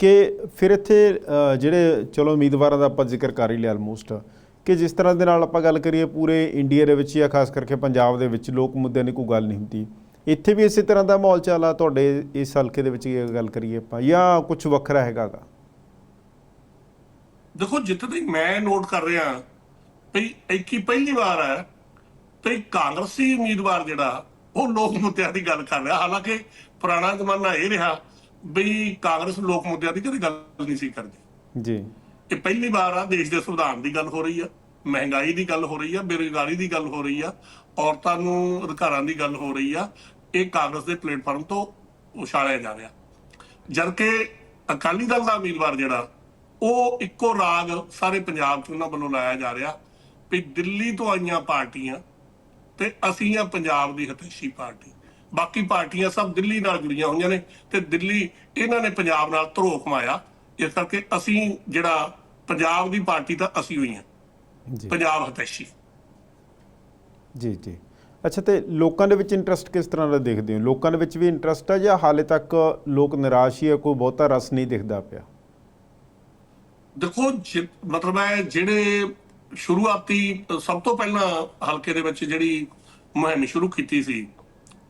S1: ਕਿ ਫਿਰ ਇੱਥੇ ਜਿਹੜੇ ਚਲੋ ਉਮੀਦਵਾਰਾਂ ਦਾ ਆਪਾਂ ਜ਼ਿਕਰ ਕਰ ਹੀ ਲਿਆ ਆਲਮੋਸਟ ਕਿ ਜਿਸ ਤਰ੍ਹਾਂ ਦੇ ਨਾਲ ਆਪਾਂ ਗੱਲ ਕਰੀਏ ਪੂਰੇ ਇੰਡੀਆ ਦੇ ਵਿੱਚ ਜਾਂ ਖਾਸ ਕਰਕੇ ਪੰਜਾਬ ਦੇ ਵਿੱਚ ਲੋਕ ਮੁੱਦਿਆਂ ਦੀ ਕੋਈ ਗੱਲ ਨਹੀਂ ਹੁੰਦੀ। ਇੱਥੇ ਵੀ ਇਸੇ ਤਰ੍ਹਾਂ ਦਾ ਮਾਹੌਲ ਚੱਲ ਆ ਤੁਹਾਡੇ ਇਸ ਹਲਕੇ ਦੇ ਵਿੱਚ ਗੱਲ ਕਰੀਏ ਆਪਾਂ ਜਾਂ ਕੁਝ ਵੱਖਰਾ ਹੈਗਾਗਾ
S2: ਦੇਖੋ ਜਿੱਥੇ ਤੱਕ ਮੈਂ ਨੋਟ ਕਰ ਰਿਹਾ ਵੀ ਇੱਕ ਹੀ ਪਹਿਲੀ ਵਾਰ ਹੈ ਵੀ ਕਾਂਗਰਸੀ ਉਮੀਦਵਾਰ ਜਿਹੜਾ ਉਹ ਲੋਕ ਮੁੱਦਿਆਂ ਦੀ ਗੱਲ ਕਰ ਰਿਹਾ। ਹਾਲਾਂਕਿ ਪੁਰਾਣਾ ਜ਼ਮਾਨਾ ਇਹ ਰਿਹਾ ਵੀ ਕਾਂਗਰਸ ਲੋਕ ਮੁੱਦਿਆਂ ਦੀ ਕਦੇ ਗੱਲ ਨਹੀਂ ਸੀ ਕਰਦੀ।
S1: ਜੀ।
S2: ਇਹ ਪਹਿਲੀ ਵਾਰ ਆ ਦੇਸ਼ ਦੇ ਸੰਵਿਧਾਨ ਦੀ ਗੱਲ ਹੋ ਰਹੀ ਆ ਮਹਿੰਗਾਈ ਦੀ ਗੱਲ ਹੋ ਰਹੀ ਆ ਬੇਰੁਜ਼ਗਾਰੀ ਦੀ ਗੱਲ ਹੋ ਰਹੀ ਆ ਔਰਤਾਂ ਨੂੰ ਅਧਿਕਾਰਾਂ ਦੀ ਗੱਲ ਹੋ ਰਹੀ ਆ ਇਹ ਕਾਂਗਰਸ ਦੇ ਪਲੇਟਫਾਰਮ ਤੋਂ ਉਛਾਲਿਆ ਜਾ ਰਿਹਾ। ਜਦ ਕਿ ਅਕਾਲੀ ਦਲ ਦਾ ਉਮੀਦਵਾਰ ਜਿਹੜਾ ਉਹ ਇੱਕੋ ਰਾਗ ਸਾਰੇ ਪੰਜਾਬ 'ਚ ਉਹਨਾਂ ਵੱਲੋਂ ਲਾਇਆ ਜਾ ਰਿਹਾ ਵੀ ਦਿੱਲੀ ਤੋਂ ਆਈਆਂ ਪਾਰਟੀਆਂ ਤੇ ਅਸੀਂ ਆ ਪੰਜਾਬ ਦੀ ਹਤੈਸ਼ੀ ਪਾਰਟੀ। ਬਾਕੀ ਪਾਰਟੀਆਂ ਸਭ ਦਿੱਲੀ ਨਾਲ ਜੁੜੀਆਂ ਹੋਈਆਂ ਨੇ ਤੇ ਦਿੱਲੀ ਇਹਨਾਂ ਨੇ ਪੰਜਾਬ ਨਾਲ ਧਰੋ ਕਮਾਇਆ। ਇਸ ਕਰਕੇ ਅਸੀਂ ਜਿਹੜਾ ਪੰਜਾਬ ਦੀ ਪਾਰਟੀ ਤਾਂ ਅਸੀਂ ਹੋਈ ਹਾਂ।
S1: ਜੀ।
S2: ਪੰਜਾਬ ਹਤੈਸ਼ੀ।
S1: ਜੀ ਜੀ। ਅੱਛਾ ਤੇ ਲੋਕਾਂ ਦੇ ਵਿੱਚ ਇੰਟਰਸਟ ਕਿਸ ਤਰ੍ਹਾਂ ਦਾ ਦੇਖਦੇ ਹੋ? ਲੋਕਾਂ ਦੇ ਵਿੱਚ ਵੀ ਇੰਟਰਸਟ ਹੈ ਜਾਂ ਹਾਲੇ ਤੱਕ ਲੋਕ ਨਿਰਾਸ਼ ਹੀ ਹੈ ਕੋਈ ਬਹੁਤਾ ਰਸ ਨਹੀਂ ਦਿਖਦਾ ਪਿਆ?
S2: ਦੇਖੋ ਮਤਲਬ ਹੈ ਜਿਹੜੇ ਸ਼ੁਰੂਆਤੀ ਸਭ ਤੋਂ ਪਹਿਲਾਂ ਹਲਕੇ ਦੇ ਵਿੱਚ ਜਿਹੜੀ ਮੁਹਿੰਮ ਸ਼ੁਰੂ ਕੀਤੀ ਸੀ।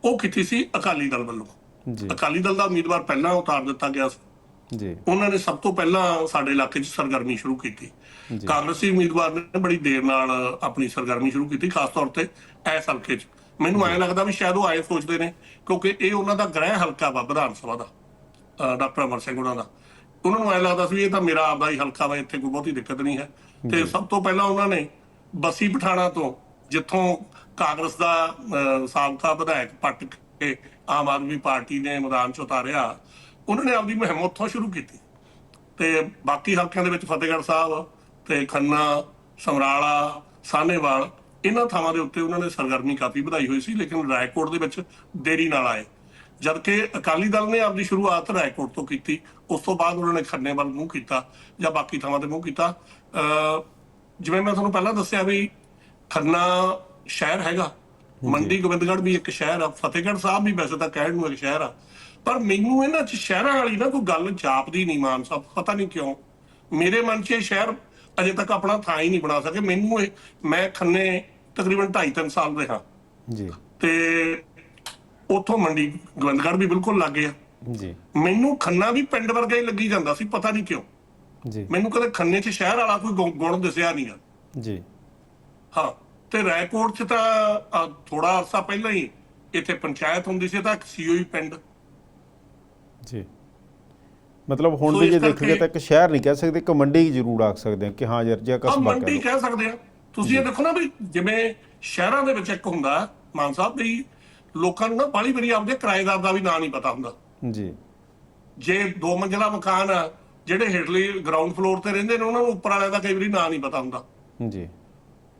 S2: ਉਹ ਕੀਤੀ ਸੀ ਅਕਾਲੀ ਦਲ ਵੱਲੋਂ।
S1: ਜੀ।
S2: ਅਕਾਲੀ ਦਲ ਦਾ ਉਮੀਦਵਾਰ ਪਹਿਲਾਂ ਉਤਾਰ ਦਿੱਤਾ ਗਿਆ ਸੀ।
S1: ਜੀ।
S2: ਉਹਨਾਂ ਨੇ ਸਭ ਤੋਂ ਪਹਿਲਾਂ ਸਾਡੇ ਇਲਾਕੇ 'ਚ ਸਰਗਰਮੀ ਸ਼ੁਰੂ ਕੀਤੀ। ਕਾਂਗਰਸੀ ਉਮੀਦਵਾਰ ਨੇ ਬੜੀ ਦੇਰ ਨਾਲ ਆਪਣੀ ਸਰਗਰਮੀ ਸ਼ੁਰੂ ਕੀਤੀ ਖਾਸ ਤੌਰ ਤੇ ਐਸ ਹਲਕੇ 'ਚ। ਮੈਨੂੰ ਐਂ ਲੱਗਦਾ ਵੀ ਸ਼ਾਇਦ ਉਹ ਆਏ ਸੋਚਦੇ ਨੇ ਕਿਉਂਕਿ ਇਹ ਉਹਨਾਂ ਦਾ ਗ੍ਰਹਿ ਹਲਕਾ ਵਾ ਵਿਧਾਨ ਸਭਾ ਦਾ ਡਾਕਟਰ ਅਮਰ ਸਿੰਘ ਉਹਨਾਂ ਦਾ। ਉਹਨਾਂ ਨੂੰ ਐਂ ਲੱਗਦਾ ਸੀ ਇਹ ਤਾਂ ਮੇਰਾ ਆਪਦਾ ਹੀ ਹਲਕਾ ਵਾ ਇੱਥੇ ਕੋਈ ਬਹੁਤੀ ਦਿੱਕਤ ਨਹੀਂ ਹੈ। ਤੇ ਸਭ ਤੋਂ ਪਹਿਲਾਂ ਉਹਨਾਂ ਨੇ ਬਸੀ ਪਠਾਣਾ ਤੋਂ ਜਿੱਥੋਂ ਕਾਂਗਰਸ ਦਾ ਸਾਬਕਾ ਵਿਧਾਇਕ ਪੱਟ ਕੇ ਆਮ ਆਦਮੀ ਪਾਰਟੀ ਨੇ ਮੈਦਾਨ 'ਚ ਉਤਾਰਿਆ, ਉਹਨਾਂ ਨੇ ਆਪਦੀ ਮੁਹਿੰਮ ਉੱਥੋਂ ਸ਼ੁਰੂ ਕੀਤੀ। ਤੇ ਬਾਕੀ ਹਲਕਿਆਂ ਦੇ ਵਿੱਚ ਫਤਿਹਗੜ੍ਹ ਸਾਹਿਬ ਤੇ ਖੰਨਾ, ਸਮਰਾਲਾ, ਸਾਹਨੇਵਾਲ, ਇਹਨਾਂ ਥਾਵਾਂ ਦੇ ਉੱਤੇ ਉਹਨਾਂ ਨੇ ਸਰਗਰਮੀ ਕਾਫੀ ਵਧਾਈ ਹੋਈ ਸੀ, ਲੇਕਿਨ ਰਾਏਕੋਟ ਦੇ ਵਿੱਚ ਦੇਰੀ ਨਾਲ ਆਏ। ਜਦਕਿ ਅਕਾਲੀ ਦਲ ਨੇ ਆਪਦੀ ਸ਼ੁਰੂਆਤ ਰਾਏਕੋਟ ਤੋਂ ਕੀਤੀ, ਉਸ ਤੋਂ ਬਾਅਦ ਉਹਨਾਂ ਨੇ ਖੰਨੇ ਵੱਲ ਮੂੰਹ ਕੀਤਾ ਜਾਂ ਬਾਕੀ ਥਾਵਾਂ ਤੇ ਮੂੰਹ ਕੀਤਾ। ਅਹ, ਜਿਵੇਂ ਮੈਂ ਤੁਹਾਨੂੰ ਪਹਿਲਾਂ ਦੱਸਿਆ ਵੀ ਖੰਨਾ ਸ਼ਹਿਰ ਹੈਗਾ। ਮੰਡੀ ਗੋਬਿੰਦਗੜ੍ਹ ਵੀ ਇੱਕ ਸ਼ਹਿਰ ਆ ਫਤਿਹਗੜ੍ਹ ਸਾਹਿਬ ਵੀ ਵੈਸੇ ਤਾਂ ਕਹਿਣ ਨੂੰ ਇੱਕ ਸ਼ਹਿਰ ਆ। ਪਰ ਮੈਨੂੰ ਇਹਨਾਂ ਚ ਸ਼ਹਿਰਾਂ ਵਾਲੀ ਨਾ ਕੋਈ ਗੱਲ ਜਾਪਦੀ ਨਹੀਂ ਮਾਨ ਸਾਹਿਬ ਪਤਾ ਨਹੀਂ ਕਿਉਂ। ਮੇਰੇ ਮਨ 'ਚ ਇਹ ਸ਼ਹਿਰ ਅਜੇ ਤੱਕ ਆਪਣਾ ਥਾਂ ਹੀ ਨਹੀਂ ਬਣਾ ਸਕੇ ਮੈਨੂੰ ਇਹ ਮੈਂ ਖੰਨੇ ਤਕਰੀਬਨ 2.5 ਸਾਲ ਰਿਹਾ।
S1: ਜੀ।
S2: ਤੇ ਉੱਥੋਂ ਮੰਡੀ ਗੋਬਿੰਦਗੜ੍ਹ ਵੀ ਬਿਲਕੁਲ ਲੱਗੇ ਆ।
S1: ਜੀ।
S2: ਮੈਨੂੰ ਖੰਨਾ ਵੀ ਪਿੰਡ ਵਰਗਾ ਹੀ ਲੱਗੀ ਜਾਂਦਾ ਸੀ ਪਤਾ ਨਹੀਂ ਕਿਉਂ।
S1: ਜੀ।
S2: ਮੈਨੂੰ ਕਦੇ ਖੰਨੇ 'ਚ ਸ਼ਹਿਰ ਵਾਲਾ ਕੋਈ ਗੁਣ- ਦਿਸਿਆ ਨਹੀਂਗਾ
S1: ਜੀ।
S2: ਹਾਂ। ਤੇ ਰਾਏਕੋਟ 'ਚ ਤਾਂ ਥੋੜਾ ਅਰਸਾ ਪਹਿਲਾਂ ਹੀ ਇੱਥੇ ਪੰਚਾਇਤ ਹੁੰਦੀ ਸੀ ਤਾਂ ਸੀਓਈ ਪਿੰਡ।
S1: ਜੀ। ਮਤਲਬ ਹੁਣ ਵੀ ਜੇ ਦੇਖੀਏ ਤਾਂ ਇੱਕ ਸ਼ਹਿਰ ਨਹੀਂ ਕਹਿ ਸਕਦੇ ਇੱਕ ਮੰਡੀ ਜ਼ਰੂਰ ਆਖ ਸਕਦੇ ਹਾਂ ਕਿ ਹਾਂ ਯਾਰ ਜੇ
S2: ਆ
S1: ਕਸਬਾ
S2: ਮੰਡੀ
S1: ਕਹਿ
S2: ਸਕਦੇ ਆ ਤੁਸੀਂ ਇਹ ਦੇਖੋ ਨਾ ਵੀ ਜਿਵੇਂ ਸ਼ਹਿਰਾਂ ਦੇ ਵਿੱਚ ਇੱਕ ਹੁੰਦਾ ਮਾਨ ਸਾਹਿਬ ਵੀ ਲੋਕਾਂ ਨੂੰ ਨਾ ਬਾਲੀ ਵਾਰੀ ਆਪਦੇ ਕਿਰਾਏਦਾਰ ਦਾ ਵੀ ਨਾਂ ਨਹੀਂ ਪਤਾ ਹੁੰਦਾ।
S1: ਜੀ।
S2: ਜੇ ਦੋ ਮੰਜ਼ਲਾ ਮਕਾਨ ਆ ਜਿਹੜੇ ਹੇਠਲੀ ਗਰਾਊਂਡ ਫਲੋਰ ਤੇ ਰਹਿੰਦੇ ਨੇ ਉਹਨਾਂ ਨੂੰ ਉੱਪਰ ਵਾਲਿਆਂ ਦਾ ਕਈ ਵਾਰੀ ਨਾਂ ਨਹੀਂ ਪਤਾ ਹੁੰਦਾ।
S1: ਜੀ।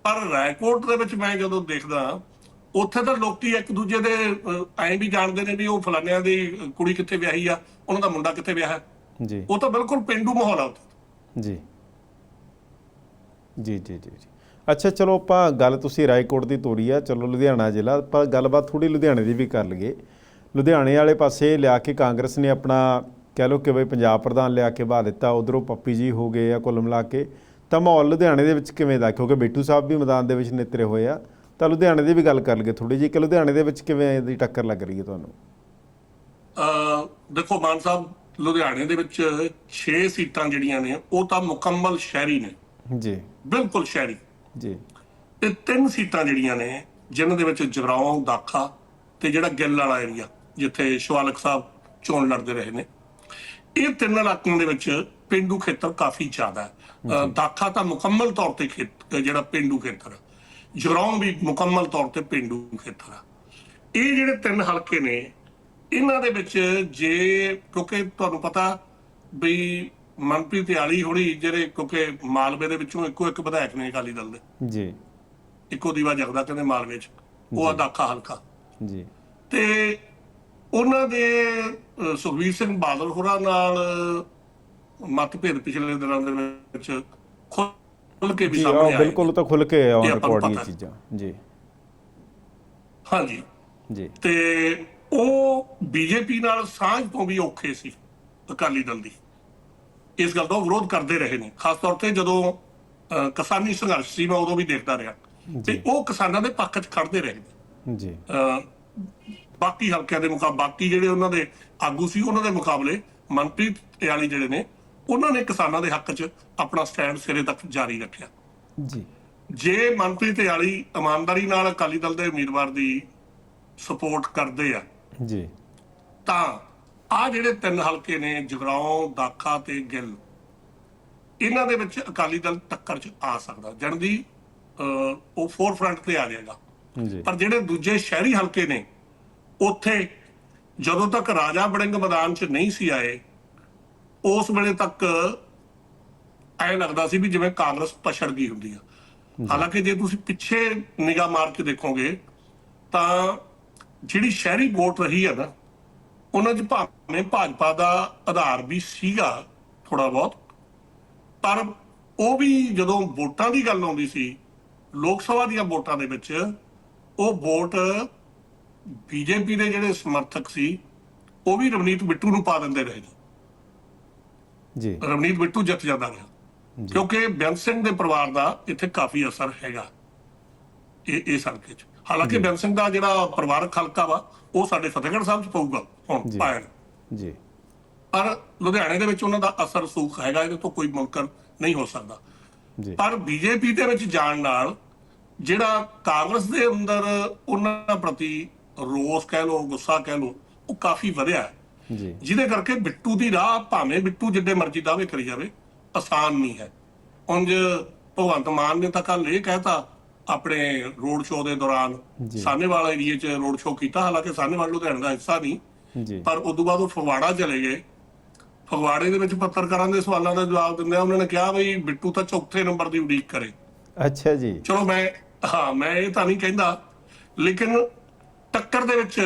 S2: ਪਰ ਰਾਏਕੋਟ ਦੇ ਵਿੱਚ ਮੈਂ ਜਦੋਂ ਦੇਖਦਾ ਉੱਥੇ ਤਾਂ ਲੋਕੀ ਇੱਕ ਦੂਜੇ ਦੇ ਐਂ ਵੀ ਜਾਣਦੇ ਨੇ ਵੀ ਉਹ ਫਲਾਨਿਆਂ ਦੀ ਕੁੜੀ ਕਿੱਥੇ ਵਿਆਹੀ ਆ ਉਹਨਾਂ ਦਾ ਮੁੰਡਾ ਕਿੱਥੇ ਵਿਆਹਿਆ।
S1: ਜੀ।
S2: ਉਹ ਤਾਂ ਬਿਲਕੁਲ ਪਿੰਡੂ ਮਾਹੌਲ ਆ ਉੱਥੇ।
S1: ਜੀ। ਜੀ ਜੀ ਜੀ। ਅੱਛਾ ਚਲੋ ਆਪਾਂ ਗੱਲ ਤੁਸੀਂ ਰਾਏਕੋਟ ਦੀ ਤੋਰੀ ਆ ਚਲੋ ਲੁਧਿਆਣਾ ਜ਼ਿਲ੍ਹਾ ਪਰ ਗੱਲਬਾਤ ਥੋੜੀ ਲੁਧਿਆਣੇ ਦੀ ਵੀ ਕਰ ਲਈਏ। ਲੁਧਿਆਣੇ ਵਾਲੇ ਪਾਸੇ ਲਿਆ ਕੇ ਕਾਂਗਰਸ ਨੇ ਆਪਣਾ ਕਹਿ ਲਓ ਕਿ ਬਈ ਪੰਜਾਬ ਪ੍ਰਧਾਨ ਲਿਆ ਕੇ ਬਹਾ ਦਿੱਤਾ ਉਧਰੋਂ ਪੱਪੀ ਜੀ ਹੋ ਗਏ ਆ ਕੁੱਲ ਮਿਲਾ ਕੇ। ਤਾਂ ਮਾਹੌਲ ਲੁਧਿਆਣੇ ਦੇ ਵਿੱਚ ਕਿਵੇਂ ਦਾ? ਕਿਉਂਕਿ ਬੇਟੂ ਸਾਹਿਬ ਵੀ ਮੈਦਾਨ ਦੇ ਵਿੱਚ ਨਿਤਰੇ ਹੋਏ ਆ। ਤਾਂ ਲੁਧਿਆਣੇ ਦੀ ਵੀ ਗੱਲ ਕਰ ਲਈਏ ਥੋੜੀ ਜਿਹੀ ਕਿ ਲੁਧਿਆਣੇ ਦੇ ਵਿੱਚ ਕਿਵੇਂ ਦੀ ਟੱਕਰ ਲੱਗ ਰਹੀ ਹੈ ਤੁਹਾਨੂੰ?
S2: ਅਹ ਦੇਖੋ ਮਾਨ ਸਾਹਿਬ ਲੁਧਿਆਣੇ ਦੇ ਵਿੱਚ 6 ਸੀਟਾਂ ਜਿਹੜੀਆਂ ਨੇ ਉਹ ਤਾਂ ਮੁਕੰਮਲ ਸ਼ਹਿਰੀ ਨੇ।
S1: ਜੀ।
S2: ਬਿਲਕੁਲ ਸ਼ਹਿਰੀ।
S1: ਜੀ।
S2: ਤੇ ਤਿੰਨ ਸੀਟਾਂ ਜਿਹੜੀਆਂ ਨੇ ਜਿਨ੍ਹਾਂ ਦੇ ਵਿੱਚ ਜਗਰਾਉਂ ਦਾਖਾ ਤੇ ਜਿਹੜਾ ਗਿੱਲ ਵਾਲਾ ਏਰੀਆ ਜਿੱਥੇ ਸ਼ਿਵਾਲਕ ਸਾਹਿਬ ਚੋਣ ਲੜਦੇ ਰਹੇ ਨੇ। ਇਹ ਤਿੰਨ ਇਲਾਕਿਆਂ ਦੇ ਵਿੱਚ ਪਿੰਡੂ ਖੇਤਰ ਕਾਫੀ ਜ਼ਿਆਦਾ ਹੈ। ਅ, ਦਾਖਾ ਤਾਂ ਮੁਕੰਮਲ ਤੌਰ ਤੇ ਖੇਤ ਜਿਹੜਾ ਪਿੰਡੂ ਖੇਤਰ ਜਰੌਂ ਵੀ ਮੁਕੰਮਲ ਤੌਰ ਤੇ ਪਿੰਡੂ ਖੇਤਰ ਇਹ ਜਿਹੜੇ ਤਿੰਨ ਹਲਕੇ ਨੇ ਇਹਨਾਂ ਦੇ ਵਿੱਚ ਜੇ ਕਿਉਂਕਿ ਤੁਹਾਨੂੰ ਪਤਾ ਵੀ ਮਨਪ੍ਰੀਤ ਯਾਲੀ ਹੋਣੀ ਜਿਹੜੇ ਕਿਉਂਕਿ ਮਾਲਵੇ ਦੇ ਵਿੱਚੋਂ ਇੱਕੋ ਇੱਕ ਵਿਧਾਇਕ ਨੇ ਅਕਾਲੀ ਦਲ ਦੇ।
S1: ਜੀ।
S2: ਇੱਕੋ ਦੀਵਾ ਜਗਦਾ ਕਹਿੰਦੇ ਮਾਲਵੇ 'ਚ। ਉਹ ਆ ਦਾਖਾ ਹਲਕਾ।
S1: ਜੀ।
S2: ਤੇ ਉਹਨਾਂ ਦੇ ਅਹ, ਸੁਖਬੀਰ ਸਿੰਘ ਬਾਦਲ ਹੋਰਾਂ ਨਾਲ ਮਤਭੇਦ ਪਿਛਲੇ ਦਿਨਾਂ ਦੇ ਵਿੱਚ ਖੁੱਲ ਕੇ ਵੀ ਸਾਹਮਣੇ ਆਏ।
S1: ਬਿਲਕੁਲ ਤਾਂ ਖੁੱਲ ਕੇ ਔਨ
S2: ਇਹ ਆਪਾਂ ਨੂੰ
S1: ਰਿਕਾਰਡ ਇਹ। ਚੀਜ਼ਾਂ। ਜੀ।
S2: ਹਾਂਜੀ।
S1: ਜੀ।
S2: ਤੇ ਉਹ ਬੀਜੇਪੀ ਨਾਲ ਸਾਂਝ ਤੋਂ ਵੀ ਔਖੇ ਸੀ ਅਕਾਲੀ ਦਲ ਦੀ। ਇਸ ਗੱਲ ਦਾ ਵਿਰੋਧ ਕਰਦੇ ਰਹੇ ਨੇ। ਖਾਸ ਤੌਰ ਤੇ ਜਦੋਂ ਕਿਸਾਨੀ ਸੰਘਰਸ਼ ਸੀ ਮੈਂ ਉਦੋਂ ਵੀ ਦੇਖਦਾ ਰਿਹਾ। ਤੇ ਉਹ ਕਿਸਾਨਾਂ ਦੇ ਪੱਖ 'ਚ ਖੜਦੇ ਰਹੇ ਨੇ।
S1: ਜੀ।
S2: ਬਾਕੀ ਹਲਕਿਆਂ ਦੇ ਮੁਕਾਬਲੇ ਬਾਕੀ ਜਿਹੜੇ ਉਹਨਾਂ ਦੇ ਆਗੂ ਸੀ ਉਹਨਾਂ ਦੇ ਮੁਕਾਬਲੇ ਮਨਪ੍ਰੀਤ ਯਾਲੀ ਜਿਹੜੇ ਨੇ ਉਹਨਾਂ ਨੇ ਕਿਸਾਨਾਂ ਦੇ ਹੱਕ 'ਚ ਆਪਣਾ ਸਟੈਂਡ ਸਿਰੇ ਤੱਕ ਜਾਰੀ ਰੱਖਿਆ।
S1: ਜੀ।
S2: ਜੇ ਮਨਪ੍ਰੀਤ ਯਾਲੀ ਇਮਾਨਦਾਰੀ ਨਾਲ ਅਕਾਲੀ ਦਲ ਦੇ ਉਮੀਦਵਾਰ ਦੀ ਸਪੋਰਟ ਕਰਦੇ ਆ
S1: ਜੀ।
S2: ਤਾਂ ਆ ਜਿਹੜੇ ਤਿੰਨ ਹਲਕੇ ਨੇ ਜਗਰਾਉਂ ਦਾਖਾ ਤੇ ਗਿੱਲ ਇਹਨਾਂ ਦੇ ਵਿੱਚ ਅਕਾਲੀ ਦਲ ਟੱਕਰ 'ਚ ਆ ਸਕਦਾ। ਜਣ ਦੀ ਅਹ, ਉਹ ਫੋਰ ਫਰੰਟ ਤੇ ਆ ਜਾਏਗਾ।
S1: ਜੀ।
S2: ਪਰ ਜਿਹੜੇ ਦੂਜੇ ਸ਼ਹਿਰੀ ਹਲਕੇ ਨੇ ਉੱਥੇ ਜਦੋਂ ਤੱਕ ਰਾਜਾ ਬੜਿੰਗ ਮੈਦਾਨ 'ਚ ਨਹੀਂ ਸੀ ਆਏ ਉਸ ਵੇਲੇ ਤੱਕ ਐ ਲੱਗਦਾ ਸੀ ਵੀ ਜਿਵੇਂ ਕਾਂਗਰਸ ਪਛੜ ਗਈ ਹੁੰਦੀ ਆ। ਹਾਲਾਂਕਿ ਜੇ ਤੁਸੀਂ ਪਿੱਛੇ ਨਿਗਾਹ ਮਾਰ ਕੇ ਦੇਖੋਗੇ, ਤਾਂ ਜਿਹੜੀ ਸ਼ਹਿਰੀ ਵੋਟ ਰਹੀ ਹੈ ਨਾ, ਉਹਨਾਂ 'ਚ ਭਾਵੇਂ ਭਾਜਪਾ ਦਾ ਆਧਾਰ ਵੀ ਸੀਗਾ ਥੋੜਾ ਬਹੁਤ, ਪਰ ਉਹ ਵੀ ਜਦੋਂ ਵੋਟਾਂ ਦੀ ਗੱਲ ਆਉਂਦੀ ਸੀ, ਲੋਕ ਸਭਾ ਦੀਆਂ ਵੋਟਾਂ ਦੇ ਵਿੱਚ, ਉਹ ਵੋਟ ਬੀਜੇਪੀ ਦੇ ਜਿਹੜੇ ਸਮਰਥਕ ਸੀ, ਉਹ ਵੀ ਰਵਨੀਤ ਬਿੱਟੂ ਨੂੰ ਪਾ ਦਿੰਦੇ ਰਹੇ ਜੀ। ਰਵਨੀਤ ਬਿੱਟੂ ਜਿੱਤ ਜਾਂਦਾ ਰਿਹਾ। ਕਿਉਂਕਿ ਬੇਅੰਤ ਸਿੰਘ ਦੇ ਪਰਿਵਾਰ ਦਾ ਇੱਥੇ ਕਾਫੀ ਅਸਰ ਹੈਗਾ ਇਹ ਇਹ ਹਲਕੇ 'ਚ। ਹਾਲਾਂਕਿ ਬੇਅੰਤ ਸਿੰਘ ਦਾ ਜਿਹੜਾ ਪਰਿਵਾਰਕ ਹਲਕਾ ਵਾ ਉਹ ਸਾਡੇ ਫਤਿਹਗੜ੍ਹ ਸਾਹਿਬ 'ਚ ਪਊਗਾ ਹੁਣ
S1: ਜੀ।
S2: ਪਾਇਣ।
S1: ਜੀ।
S2: ਪਰ ਲੁਧਿਆਣੇ ਦੇ ਵਿੱਚ ਉਹਨਾਂ ਦਾ ਅਸਰ ਸੂਖ ਹੈਗਾ ਇਹਦੇ ਤੋਂ ਕੋਈ ਮੁਮਕਨ ਨਹੀਂ ਹੋ ਸਕਦਾ।
S1: ਜੀ।
S2: ਪਰ ਬੀਜੇਪੀ ਦੇ ਵਿੱਚ ਜਾਣ ਨਾਲ ਜਿਹੜਾ ਕਾਂਗਰਸ ਦੇ ਅੰਦਰ ਉਹਨਾਂ ਪ੍ਰਤੀ ਰੋਸ ਕਹਿ ਲੋ ਗੁੱਸਾ ਕਹਿ ਲੋ ਉਹ ਕਾਫੀ ਵਧਿਆ ਹੈ। ਜਿਹਦੇ ਕਰਕੇ ਬਿੱਟੂ ਦੀ ਰਾਹ ਭਾਵੇਂ ਬਿੱਟੂ ਜਿੱਡੇ ਮਰਜ਼ੀ ਦਾਅਵੇ ਕਰੀ ਜਾਵੇ ਆਸਾਨ ਨਹੀਂ ਹੈ। ਉਂਝ ਭਗਵੰਤ ਮਾਨ ਨੇ ਤਾਂ ਕੱਲ ਇਹ ਕਹਿਤਾ ਆਪਣੇ ਰੋਡ ਸ਼ੋਅ ਦੇ ਦੌਰਾਨ
S1: ਜੀ।
S2: ਸਾਹਨੇਵਾਲ ਏਰੀਏ 'ਚ ਰੋਡ ਸ਼ੋਅ ਕੀਤਾ ਹਾਲਾਂਕਿ ਸਾਹਨੇਵਾਲ ਲੁਧਿਆਣੇ ਦਾ ਹਿੱਸਾ ਨਹੀਂ ਪਰ ਉਦੋਂ ਬਾਅਦ ਉਹ ਫਗਵਾੜਾ ਚਲੇ ਗਏ। ਫਗਵਾੜੇ ਦੇ ਵਿੱਚ ਪੱਤਰਕਾਰਾਂ ਦੇ ਸਵਾਲਾਂ ਦਾ ਜਵਾਬ ਦਿੰਦੇ ਉਹਨਾਂ ਨੇ ਕਿਹਾ ਬਈ ਬਿੱਟੂ ਤਾਂ ਚੌਥੇ ਨੰਬਰ ਦੀ ਉਡੀਕ ਕਰੇ।
S1: ਅੱਛਾ ਜੀ।
S2: ਚਲੋ ਮੈਂ ਹਾਂ ਮੈਂ ਇਹ ਤਾਂ ਨਹੀਂ ਕਹਿੰਦਾ ਲੇਕਿਨ ਟੱਕਰ ਦੇ ਵਿੱਚ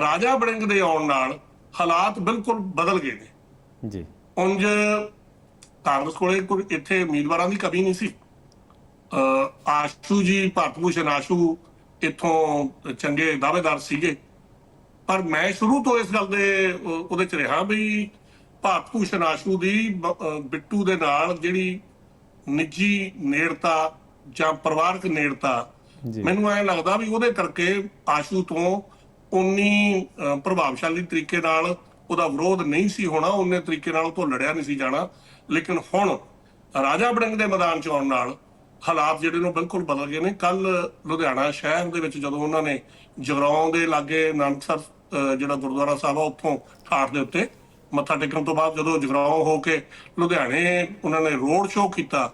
S2: ਰਾਜਾ ਬੜਿੰਗ ਦੇ ਆਉਣ ਨਾਲ ਹਾਲਾਤ ਬਿਲਕੁਲ ਬਦਲ ਗਏ ਨੇ।
S1: ਜੀ।
S2: ਉਂਝ ਕਾਂਗਰਸ ਕੋਲੇ ਕੋਈ ਇੱਥੇ ਉਮੀਦਵਾਰਾਂ ਦੀ ਕਮੀ ਨਹੀਂ ਸੀ। ਆਸ਼ੂ ਜੀ ਭਾਰਤ ਭੂਸ਼ਣ ਆਸ਼ੂ ਇੱਥੋਂ ਚੰਗੇ ਦਾਅਵੇਦਾਰ ਸੀਗੇ। ਪਰ ਮੈਂ ਸ਼ੁਰੂ ਤੋਂ ਇਸ ਗੱਲ ਦੇ ਉਹਦੇ ਚ ਰਿਹਾ ਵੀ ਭਾਰਤ ਭੂਸ਼ਣ ਆਸ਼ੂ ਦੀ ਬਿੱਟੂ ਦੇ ਨਾਲ ਜਿਹੜੀ ਨਿੱਜੀ ਨੇੜਤਾ ਜਾਂ ਪਰਿਵਾਰਕ ਨੇੜਤਾ। ਮੈਨੂੰ ਐ ਲੱਗਦਾ ਵੀ ਉਹਦੇ ਕਰਕੇ ਆਸ਼ੂ ਤੋਂ ਉਨੀ ਪ੍ਰਭਾਵਸ਼ਾਲੀ ਤਰੀਕੇ ਨਾਲ ਉਹਦਾ ਵਿਰੋਧ ਨਹੀਂ ਸੀ ਹੋਣਾ ਉਹਨੇ ਤਰੀਕੇ ਨਾਲ ਤੋਂ ਲੜਿਆ ਨਹੀਂ ਸੀ ਜਾਣਾ। ਲੇਕਿਨ ਹੁਣ ਰਾਜਾ ਬੜਿੰਗ ਦੇ ਮੈਦਾਨ ਚ ਆਉਣ ਨਾਲ ਹਾਲਾਤ ਜਿਹੜੇ ਨੇ ਬਿਲਕੁਲ ਬਦਲ ਗਏ ਨੇ। ਕੱਲ ਲੁਧਿਆਣਾ ਸ਼ਹਿਰ ਦੇ ਵਿੱਚ ਜਦੋਂ ਉਹਨਾਂ ਨੇ ਜਗਰਾਉਂ ਦੇ ਲਾਗੇ ਨਾਨਕਸਰ ਜਿਹੜਾ ਗੁਰਦੁਆਰਾ ਸਾਹਿਬ ਆ ਉੱਥੋਂ ਠਾਠ ਦੇ ਉੱਤੇ ਮੱਥਾ ਟੇਕਣ ਤੋਂ ਬਾਅਦ ਜਦੋਂ ਜਗਰਾਉਂ ਹੋ ਕੇ ਲੁਧਿਆਣੇ ਉਹਨਾਂ ਨੇ ਰੋਡ ਸ਼ੋਅ ਕੀਤਾ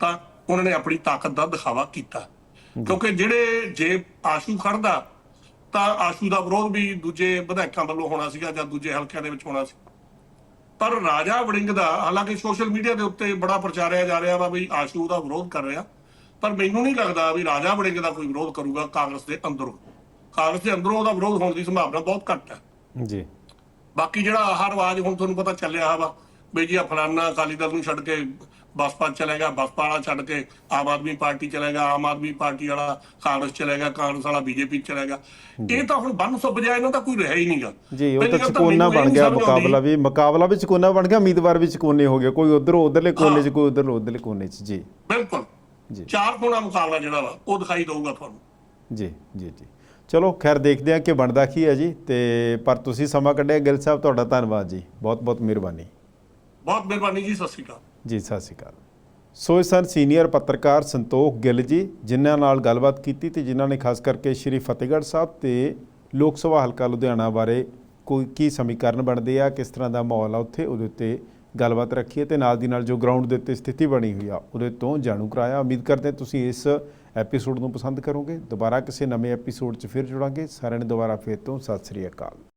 S2: ਤਾਂ ਉਹਨਾਂ ਨੇ ਆਪਣੀ ਤਾਕਤ ਦਾ ਦਿਖਾਵਾ ਕੀਤਾ। ਕਿਉਂਕਿ ਜਿਹੜੇ ਜੇ ਆਸ਼ੂ ਖੜਦਾ ਤਾਂ ਆਸ਼ੂ ਦਾ ਵਿਰੋਧ ਵੀ ਦੂਜੇ ਵਿਧਾਇਕਾਂ ਵੱਲੋਂ ਹੋਣਾ ਸੀਗਾ ਜਾਂ ਦੂਜੇ ਹਲਕਿਆਂ ਦੇ ਵਿੱਚ ਹੋਣਾ ਸੀ। ਪਰ ਰਾਜਾ ਵੜਿੰਗ ਦਾ ਹਾਲਾਂਕਿ ਸੋਸ਼ਲ ਮੀਡੀਆ ਦੇ ਉੱਤੇ ਬੜਾ ਪ੍ਰਚਾਰਿਆ ਜਾ ਰਿਹਾ ਵਾ ਵੀ ਆਸ਼ੂ ਦਾ ਵਿਰੋਧ ਕਰ ਰਿਹਾ। ਪਰ ਮੈਨੂੰ ਨਹੀਂ ਲੱਗਦਾ ਵੀ ਰਾਜਾ ਵੜਿੰਗ ਦਾ ਕੋਈ ਵਿਰੋਧ ਕਰੂਗਾ ਕਾਂਗਰਸ ਦੇ ਅੰਦਰੋਂ। ਕਾਂਗਰਸ ਦੇ ਅੰਦਰੋਂ ਉਹਦਾ ਵਿਰੋਧ ਹੋਣ ਦੀ ਸੰਭਾਵਨਾ ਬਹੁਤ ਘੱਟ ਹੈ।
S1: ਜੀ।
S2: ਬਾਕੀ ਜਿਹੜਾ ਆਹ ਰਿਵਾਜ ਹੁਣ ਤੁਹਾਨੂੰ ਪਤਾ ਚੱਲਿਆ ਵਾ ਬਈ ਜੀ ਆ ਫਲਾਨਾ ਅਕਾਲੀ ਦਲ ਨੂੰ ਛੱਡ ਕੇ ਬਸਪਾ ਚਲੇਗਾ ਬਸਪਾ ਵਾਲਾ ਛੱਡ ਕੇ ਆਮ ਆਦਮੀ ਪਾਰਟੀ ਚਲੇਗਾ ਆਮ ਆਦਮੀ ਪਾਰਟੀ ਵਾਲਾ ਕਾਂਗਰਸ ਚਲੇਗਾ ਕਾਂਗਰਸ ਵਾਲਾ ਬੀਜੇਪੀ ਚਲੇਗਾ। ਇਹ ਤਾਂ ਹੁਣ ਬੰਨ ਸੁੱਭ ਜਾ ਇਹਨਾਂ ਦਾ ਕੋਈ ਰਿਹਾ ਹੀ ਨਹੀਂਗਾ।
S1: ਜੀ ਉਹ ਤਾਂ ਚਕੋਨਾ ਬਣ ਗਿਆ ਮੁਕਾਬਲਾ ਵੀ। ਮੁਕਾਬਲਾ ਵੀ ਚਕੋਨਾ ਬਣ ਗਿਆ ਉਮੀਦਵਾਰ ਵੀ ਚਕੋਨੇ ਹੋ ਗਏ। ਕੋਈ ਉਧਰ ਉਧਰਲੇ ਕੋਨੇ 'ਚ ਕੋਈ ਉਧਰ ਉਧਰਲੇ ਕੋਨੇ 'ਚ ਜੀ।
S2: ਬਿਲਕੁਲ।
S1: ਜੀ।
S2: ਚਾਰ ਕੋਣਾ ਮੁਕਾਬਲਾ ਜਿਹੜਾ ਵਾ ਉਹ ਦਿਖਾਈ ਦਊਗਾ ਤੁਹਾਨੂੰ।
S1: ਜੀ ਜੀ ਜੀ। ਚਲੋ ਖੈਰ ਦੇਖਦੇ ਹਾਂ ਕਿ ਬਣਦਾ ਕੀ ਹੈ ਜੀ। ਤੇ ਪਰ ਤੁਸੀਂ ਸਮਾਂ ਕੱਢਿਆ ਗਿੱਲ ਸਾਹਿਬ ਤੁਹਾਡਾ ਧੰਨਵਾਦ ਜੀ। ਬਹੁਤ ਬਹੁਤ ਮਿਹਰਬਾਨੀ।
S2: ਬਹੁਤ ਮਿਹਰਬਾਨੀ ਜੀ ਸਤਿ ਸ਼੍ਰੀ ਅਕਾਲ।
S1: ਜੀ, ਸਤਿ ਸ਼੍ਰੀ ਅਕਾਲ। ਸੋ ਇਹ ਸਨ ਸੀਨੀਅਰ ਪੱਤਰਕਾਰ ਸੰਤੋਖ ਗਿੱਲ ਜੀ, ਜਿਨ੍ਹਾਂ ਨਾਲ ਗੱਲਬਾਤ ਕੀਤੀ ਤੇ ਜਿਨ੍ਹਾਂ ਨੇ ਖਾਸ ਕਰਕੇ ਸ਼੍ਰੀ ਫਤਿਹਗੜ੍ਹ ਸਾਹਿਬ ਤੇ ਲੋਕ ਸਭਾ ਹਲਕਾ ਲੁਧਿਆਣਾ ਬਾਰੇ ਕੋਈ ਕੀ ਸਮੀਕਰਨ ਬਣਦੇ ਆ, ਕਿਸ ਤਰ੍ਹਾਂ ਦਾ ਮਾਹੌਲ ਆ ਉੱਥੇ, ਉਹਦੇ ਉੱਤੇ ਗੱਲਬਾਤ ਰੱਖੀ ਹੈ ਤੇ ਨਾਲ ਦੀ ਨਾਲ ਜੋ ਗਰਾਊਂਡ ਦੇ ਉੱਤੇ ਸਥਿਤੀ ਬਣੀ ਹੋਈ ਆ, ਉਹਦੇ ਤੋਂ ਜਾਣੂ ਕਰਾਇਆ। ਉਮੀਦ ਕਰਦੇ ਤੁਸੀਂ ਇਸ ਐਪੀਸੋਡ ਨੂੰ ਪਸੰਦ ਕਰੋਗੇ। ਦੁਬਾਰਾ ਕਿਸੇ ਨਵੇਂ ਐਪੀਸੋਡ 'ਚ ਫਿਰ ਜੁੜਾਂਗੇ। ਸਾਰਿਆਂ ਨੂੰ ਦੁਬਾਰਾ ਫੇਰ ਤੋਂ ਸਤਿ ਸ੍ਰੀ ਅਕਾਲ।